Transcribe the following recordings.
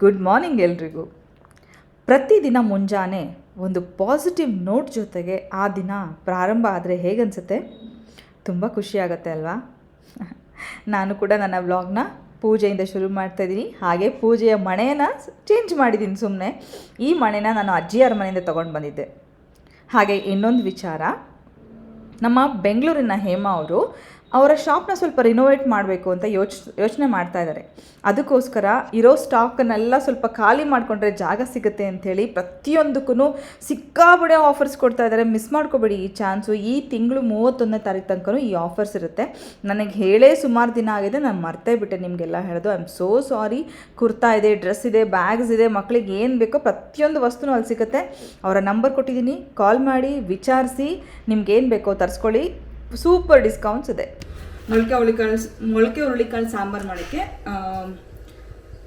Good morning ಎಲ್ರಿಗೂ. ಪ್ರತಿದಿನ ಮುಂಜಾನೆ ಒಂದು ಪಾಸಿಟಿವ್ ನೋಟ್ ಜೊತೆಗೆ ಆ ದಿನ ಪ್ರಾರಂಭ ಆದರೆ ಹೇಗನ್ಸುತ್ತೆ? ತುಂಬ ಖುಷಿಯಾಗತ್ತೆ ಅಲ್ವಾ? ನಾನು ಕೂಡ ನನ್ನ ವ್ಲಾಗ್ನ ಪೂಜೆಯಿಂದ ಶುರು ಮಾಡ್ತಾಯಿದ್ದೀನಿ ಹಾಗೆ ಪೂಜೆಯ ಮಣೆಯನ್ನು ಚೇಂಜ್ ಮಾಡಿದ್ದೀನಿ ಸುಮ್ಮನೆ ಈ ಮಣೆನ ನಾನು ಅಜ್ಜಿಯರ ಮನೆಯಿಂದ ತೊಗೊಂಡು ಬಂದಿದ್ದೆ. ಹಾಗೆ ಇನ್ನೊಂದು ವಿಚಾರ. ನಮ್ಮ ಬೆಂಗಳೂರಿನ ಹೇಮಾ ಅವರು ಅವರ ಶಾಪ್ನ ಸ್ವಲ್ಪ ರಿನೋವೇಟ್ ಮಾಡಬೇಕು ಅಂತ ಯೋಚ್, ಯೋಚನೆ ಮಾಡ್ತಾ ಇದ್ದಾರೆ. ಅದಕ್ಕೋಸ್ಕರ ಇರೋ ಸ್ಟಾಕನ್ನೆಲ್ಲ ಸ್ವಲ್ಪ ಖಾಲಿ ಮಾಡಿಕೊಂಡ್ರೆ ಜಾಗ ಸಿಗುತ್ತೆ ಅಂಥೇಳಿ ಪ್ರತಿಯೊಂದಕ್ಕೂ ಸಿಕ್ಕಾಬಿಡೆ ಆಫರ್ಸ್ ಕೊಡ್ತಾ ಇದ್ದಾರೆ. ಮಿಸ್ ಮಾಡ್ಕೋಬೇಡಿ ಈ ಚಾನ್ಸು ಈ ತಿಂಗಳು ಮೂವತ್ತೊಂದನೇ ತಾರೀಕು ತನಕ ಈ ಆಫರ್ಸ್ ಇರುತ್ತೆ. ನನಗೆ ಹೇಳೇ ಸುಮಾರು ದಿನ ಆಗಿದೆ. ನಾನು ಮರ್ತೇ ಬಿಟ್ಟೆ ನಿಮಗೆಲ್ಲ ಹೇಳೋದು. I am so sorry kurta ಇದೆ ಡ್ರೆಸ್ ಇದೆ ಬ್ಯಾಗ್ಸ್ ಇದೆ. ಮಕ್ಕಳಿಗೆ ಏನು ಬೇಕೋ ಪ್ರತಿಯೊಂದು ವಸ್ತುನೂ ಅಲ್ಲಿ ಸಿಗುತ್ತೆ. ಅವರ ನಂಬರ್ ಕೊಟ್ಟಿದ್ದೀನಿ. ಕಾಲ್ ಮಾಡಿ, ವಿಚಾರಿಸಿ. ನಿಮ್ಗೆ ಏನು ಬೇಕೋ ತರಿಸ್ಕೊಳ್ಳಿ. ಸೂಪರ್ ಡಿಸ್ಕೌಂಟ್ಸ್ ಇದೆ. ಮೊಳಕೆ ಹುಳಿಕಾಳು ಮೊಳಕೆ ಹುರುಳಿಕಾಳು ಸಾಂಬಾರು ಮಾಡೋಕ್ಕೆ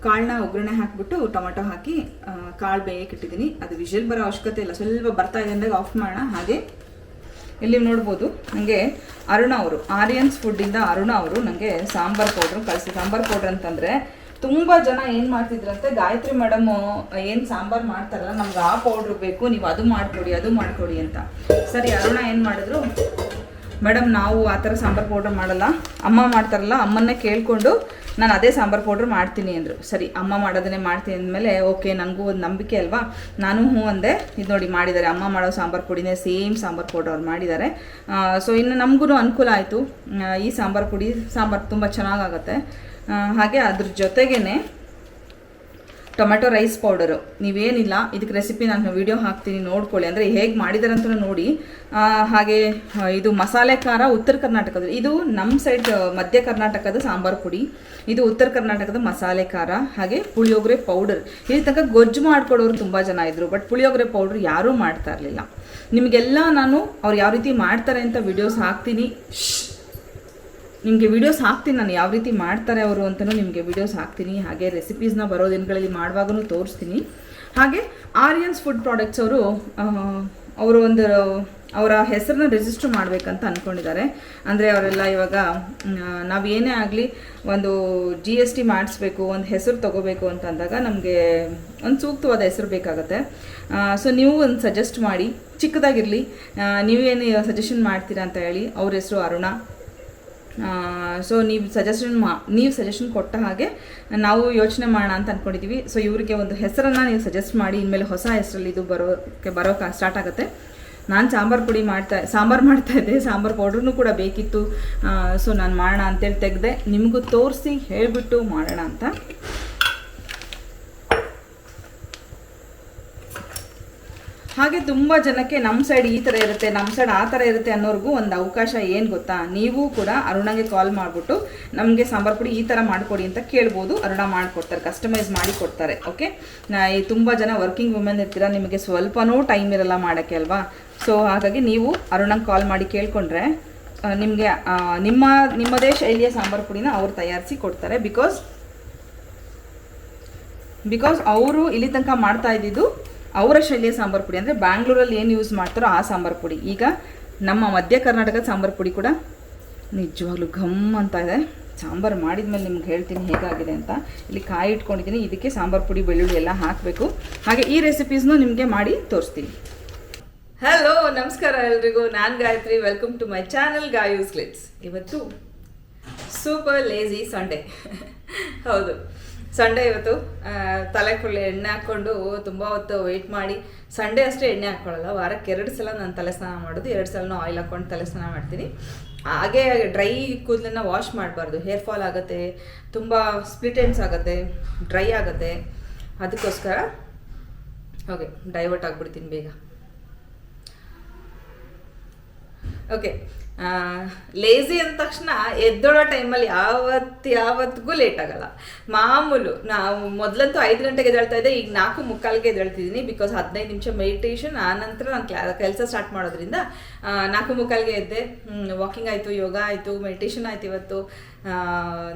ಕಾಳನ್ನ ಒಗ್ಗರಣೆ ಹಾಕಿಬಿಟ್ಟು ಟೊಮೆಟೊ ಹಾಕಿ ಕಾಳು ಬೇಯಕ್ಕೆ ಇಟ್ಟಿದ್ದೀನಿ. ಅದು ವಿಷಲ್ ಬರೋ ಅವಶ್ಯಕತೆ ಇಲ್ಲ. ಸ್ವಲ್ಪ ಬರ್ತಾ ಇದೆ ಅಂದಾಗ ಆಫ್ ಮಾಡೋಣ. ಹಾಗೆ ಇಲ್ಲಿ ನೋಡ್ಬೋದು ನನಗೆ ಅರುಣ ಅವರು, ಆರ್ಯನ್ಸ್ ಫುಡ್ಡಿಂದ ಅರುಣ ಅವರು ನನಗೆ ಸಾಂಬಾರ್ ಪೌಡ್ರ್ ಕಳಿಸಿ. ಸಾಂಬಾರ್ ಪೌಡ್ರ್ ಅಂತಂದರೆ ತುಂಬ ಜನ ಏನು ಮಾಡ್ತಿದ್ರಂತೆ, ಗಾಯತ್ರಿ ಮೇಡಮ್ ಏನು ಸಾಂಬಾರು ಮಾಡ್ತಾರಲ್ಲ, ನಮ್ಗೆ ಆ ಪೌಡ್ರ್ ಬೇಕು, ನೀವು ಅದು ಮಾಡಿಕೊಡಿ ಅದು ಮಾಡಿಕೊಡಿ ಅಂತ. ಸರಿ, ಅರುಣ ಏನು ಮಾಡಿದ್ರು? ಮೇಡಮ್, ನಾವು ಆ ಥರ ಸಾಂಬಾರು ಪೌಡ್ರ್ ಮಾಡಲ್ಲ. ಅಮ್ಮ ಮಾಡ್ತಾರಲ್ಲ, ಅಮ್ಮನ್ನೇ ಕೇಳಿಕೊಂಡು ನಾನು ಅದೇ ಸಾಂಬಾರು ಪೌಡ್ರ್ ಮಾಡ್ತೀನಿ ಅಂದರು. ಸರಿ, ಅಮ್ಮ ಮಾಡೋದನ್ನೇ ಮಾಡ್ತೀನಿ ಅಂದಮೇಲೆ, ಓಕೆ ನನಗೂ ಒಂದು ನಂಬಿಕೆ ಅಲ್ವಾ? ನಾನು ಹ್ಞೂ ಅಂದೆ. ಇದು ನೋಡಿ ಮಾಡಿದ್ದಾರೆ. ಅಮ್ಮ ಮಾಡೋ ಸಾಂಬಾರು ಪುಡಿನೇ ಸೇಮ್ ಸಾಂಬಾರು ಪೌಡ್ರ್ ಅವ್ರು ಮಾಡಿದ್ದಾರೆ. ಸೊ ಇನ್ನು ನಮಗೂ ಅನುಕೂಲ ಆಯಿತು. ಈ ಸಾಂಬಾರು ಪುಡಿ, ಸಾಂಬಾರು ತುಂಬ ಚೆನ್ನಾಗಾಗತ್ತೆ ಹಾಗೆ ಅದ್ರ ಜೊತೆಗೇ ಟೊಮೆಟೊ ರೈಸ್ ಪೌಡರು. ನೀವೇನಿಲ್ಲ, ಇದಕ್ಕೆ ರೆಸಿಪಿ ನಾನು ವಿಡಿಯೋ ಹಾಕ್ತೀನಿ, ನೋಡ್ಕೊಳ್ಳಿ. ಅಂದರೆ ಹೇಗೆ ಮಾಡಿದ್ದಾರೆ ಅಂತ ನೋಡಿ ಹಾಗೆ ಇದು ಮಸಾಲೆ ಖಾರ ಉತ್ತರ ಕರ್ನಾಟಕದ ಇದು ನಮ್ಮ ಸೈಡ್ ಮಧ್ಯ ಕರ್ನಾಟಕದ ಸಾಂಬಾರು ಪುಡಿ. ಇದು ಉತ್ತರ ಕರ್ನಾಟಕದ ಮಸಾಲೆ ಖಾರ, ಹಾಗೆ ಪುಳಿಯೋಗರೆ ಪೌಡರ್. ಇಲ್ಲಿ ತನಕ ಗೊಜ್ಜು ಮಾಡ್ಕೊಡೋರು ತುಂಬ ಜನ ಇದ್ದರು ಬಟ್ ಪುಳಿಯೋಗರೆ ಪೌಡರ್ ಯಾರೂ ಮಾಡ್ತಾ ಇರಲಿಲ್ಲ. ನಿಮಗೆಲ್ಲ ನಾನು ಅವ್ರು ಯಾವ ರೀತಿ ಮಾಡ್ತಾರೆ ಅಂತ ವಿಡಿಯೋಸ್ ಹಾಕ್ತೀನಿ. ನಿಮಗೆ ವಿಡಿಯೋಸ್ ಹಾಕ್ತೀನಿ, ನಾನು ಯಾವ ರೀತಿ ಮಾಡ್ತಾರೆ ಅವರು ಅಂತಲೂ ನಿಮಗೆ ವಿಡಿಯೋಸ್ ಹಾಕ್ತೀನಿ. ಹಾಗೆ ರೆಸಿಪೀಸ್ನ ಬರೋ ದಿನಗಳಲ್ಲಿ ಮಾಡುವಾಗಲೂ ತೋರಿಸ್ತೀನಿ. ಹಾಗೆ ಆರ್ಯನ್ಸ್ ಫುಡ್ ಪ್ರಾಡಕ್ಟ್ಸ್ ಅವರು ಅವರು ಒಂದು, ಅವರ ಹೆಸರನ್ನ ರಿಜಿಸ್ಟರ್ ಮಾಡಬೇಕಂತ ಅಂದ್ಕೊಂಡಿದ್ದಾರೆ ಅಂದರೆ ಅವರೆಲ್ಲ ಇವಾಗ ನಾವು ಏನೇ ಆಗಲಿ ಒಂದು ಜಿ ಎಸ್ ಟಿ ಮಾಡಿಸ್ಬೇಕು, ಒಂದು ಹೆಸರು ತೊಗೋಬೇಕು ಅಂತ ಅಂದಾಗ ನಮಗೆ ಒಂದು ಸೂಕ್ತವಾದ ಹೆಸರು ಬೇಕಾಗುತ್ತೆ. ಸೊ ನೀವು ಒಂದು ಸಜೆಸ್ಟ್ ಮಾಡಿ, ಚಿಕ್ಕದಾಗಿರಲಿ ನೀವೇನು ಸಜೆಷನ್ ಮಾಡ್ತೀರಾ ಅಂತ ಹೇಳಿ, ಅವ್ರ ಹೆಸರು ಅರುಣ. ಸೊ ನೀವು ಸಜೆಷನ್ ಮಾ, ನೀವು ಸಜೆಷನ್ ಕೊಟ್ಟ ಹಾಗೆ ನಾವು ಯೋಚನೆ ಮಾಡೋಣ ಅಂತ ಅಂದ್ಕೊಂಡಿದ್ದೀವಿ ಸೊ ಇವರಿಗೆ ಒಂದು ಹೆಸರನ್ನು ನೀವು ಸಜೆಸ್ಟ್ ಮಾಡಿ, ಇನ್ಮೇಲೆ ಹೊಸ ಹೆಸರಲ್ಲಿ ಇದು ಬರೋಕ್ಕೆ ಬರೋಕೆ ಸ್ಟಾರ್ಟ್ ಆಗುತ್ತೆ. ನಾನು ಸಾಂಬಾರು ಪುಡಿ ಮಾಡ್ತಾ, ಸಾಂಬಾರು ಮಾಡ್ತಾ ಇದ್ದೆ, ಸಾಂಬಾರು ಪೌಡ್ರೂ ಕೂಡ ಬೇಕಿತ್ತು. ಸೊ ನಾನು ಮಾಡೋಣ ಅಂತೇಳಿ ತೆಗೆದೆ, ನಿಮಗೂ ತೋರಿಸಿ ಹೇಳಿಬಿಟ್ಟು ಮಾಡೋಣ ಅಂತ. ಹಾಗೆ ತುಂಬ ಜನಕ್ಕೆ ನಮ್ಮ ಸೈಡ್ ಈ ಥರ ಇರುತ್ತೆ ನಮ್ಮ ಸೈಡ್ ಆ ಥರ ಇರುತ್ತೆ ಅನ್ನೋರ್ಗೂ ಒಂದು ಅವಕಾಶ ಏನು ಗೊತ್ತಾ? ನೀವು ಕೂಡ ಅರುಣಗೆ ಕಾಲ್ ಮಾಡಿಬಿಟ್ಟು ನಮಗೆ ಸಾಂಬಾರು ಪುಡಿ ಈ ಥರ ಮಾಡಿಕೊಡಿ ಅಂತ ಕೇಳ್ಬೋದು. ಅರುಣ ಮಾಡಿಕೊಡ್ತಾರೆ ಕಸ್ಟಮೈಸ್ ಮಾಡಿ ಕೊಡ್ತಾರೆ ಓಕೆ ಈ ತುಂಬ ಜನ ವರ್ಕಿಂಗ್ ವುಮೆನ್ ಇರ್ತೀರ, ನಿಮಗೆ ಸ್ವಲ್ಪನೂ ಟೈಮ್ ಇರಲ್ಲ ಮಾಡೋಕ್ಕೆ ಅಲ್ವಾ? ಸೊ ಹಾಗಾಗಿ ನೀವು ಅರುಣಂಗೆ ಕಾಲ್ ಮಾಡಿ ಕೇಳ್ಕೊಂಡ್ರೆ ನಿಮಗೆ ನಿಮ್ಮ, ನಿಮ್ಮದೇ ಶೈಲಿಯ ಸಾಂಬಾರು ಪುಡಿನ ಅವ್ರು ತಯಾರಿಸಿ ಕೊಡ್ತಾರೆ. ಬಿಕಾಸ್ ಬಿಕಾಸ್ ಅವರು ಇಲ್ಲಿ ತನಕ ಮಾಡ್ತಾ ಇದ್ದಿದ್ದು ಅವರ ಶೈಲಿಯ ಸಾಂಬಾರು ಪುಡಿ ಅಂದರೆ ಬ್ಯಾಂಗ್ಳೂರಲ್ಲಿ ಏನು ಯೂಸ್ ಮಾಡ್ತಾರೋ ಆ ಸಾಂಬಾರು ಪುಡಿ. ಈಗ ನಮ್ಮ ಮಧ್ಯ ಕರ್ನಾಟಕದ ಸಾಂಬಾರು ಪುಡಿ ಕೂಡ ನಿಜವಾಗ್ಲೂ ಘಮ್ ಅಂತ ಇದೆ. ಸಾಂಬಾರು ಮಾಡಿದ್ಮೇಲೆ ನಿಮ್ಗೆ ಹೇಳ್ತೀನಿ ಹೇಗಾಗಿದೆ ಅಂತ. ಇಲ್ಲಿ ಕಾಯಿ ಇಟ್ಕೊಂಡಿದ್ದೀನಿ. ಇದಕ್ಕೆ ಸಾಂಬಾರು ಪುಡಿ, ಬೆಳ್ಳುಳ್ಳಿ ಎಲ್ಲ ಹಾಕಬೇಕು. ಹಾಗೆ ಈ ರೆಸಿಪೀಸ್ನು ನಿಮಗೆ ಮಾಡಿ ತೋರಿಸ್ತೀನಿ. ಹಲೋ ನಮಸ್ಕಾರ ಎಲ್ರಿಗೂ. ನಾನು Gayathri. Welcome to my channel Gayu's clicks ಇವತ್ತು ಸೂಪರ್ ಲೇಜಿ ಸಂಡೇ ಹೌದು. ಸಂಡೇ ಇವತ್ತು ತಲೆ ಫುಲ್ ಎಣ್ಣೆ ಹಾಕ್ಕೊಂಡು ತುಂಬ ಹೊತ್ತು ವೆಯ್ಟ್ ಮಾಡಿ. ಸಂಡೇ ಅಷ್ಟೇ ಎಣ್ಣೆ ಹಾಕ್ಕೊಳ್ಳಲ್ಲ ವಾರಕ್ಕೆ ಎರಡು ಸಲ ನಾನು ತಲೆ ಸ್ನಾನ ಮಾಡೋದು, ಎರಡು ಸಲನೂ ಆಯಿಲ್ ಹಾಕ್ಕೊಂಡು ತಲೆ ಸ್ನಾನ ಮಾಡ್ತೀನಿ. ಹಾಗೆ ಡ್ರೈ ಕೂದಲನ್ನ ವಾಶ್ ಮಾಡಬಾರ್ದು ಹೇರ್ ಫಾಲ್ ಆಗುತ್ತೆ, ತುಂಬ ಸ್ಪ್ಲಿಟ್ ಎಂಡ್ಸ್ ಆಗುತ್ತೆ ಡ್ರೈ ಆಗುತ್ತೆ. ಅದಕ್ಕೋಸ್ಕರ ಓಕೆ ಡೈವರ್ಟ್ ಆಗಿಬಿಡ್ತೀನಿ ಬೇಗ. ಓಕೆ ಲೇಸಿ ಅಂದ ತಕ್ಷಣ ಎದ್ದೋಳೋ ಟೈಮಲ್ಲಿ ಯಾವತ್ತು ಯಾವತ್ತಿಗೂ ಲೇಟ್ ಆಗಲ್ಲ. ಮಾಮೂಲು ನಾವು ಮೊದಲಂತೂ ಐದು ಗಂಟೆಗೆ ಎದ್ದೇಳ್ತಾ ಇದ್ದೆ, ಈಗ ನಾಲ್ಕು ಮುಕ್ಕಾಲ್ಗೆ ಎದ್ದೇಳ್ತಿದ್ದೀನಿ ಬಿಕಾಸ್ ಹದಿನೈದು ನಿಮಿಷ ಮೆಡಿಟೇಷನ್ ಆ ನಂತರ ನಾನು ಕ್ಲಾ ಕೆಲಸ ಸ್ಟಾರ್ಟ್ ಮಾಡೋದ್ರಿಂದ ನಾಲ್ಕು ಮುಕ್ಕಾಲ್ಗೆ ಎದ್ದೆ. ವಾಕಿಂಗ್ ಆಯಿತು, ಯೋಗ ಆಯಿತು ಮೆಡಿಟೇಷನ್ ಆಯ್ತು ಇವತ್ತು.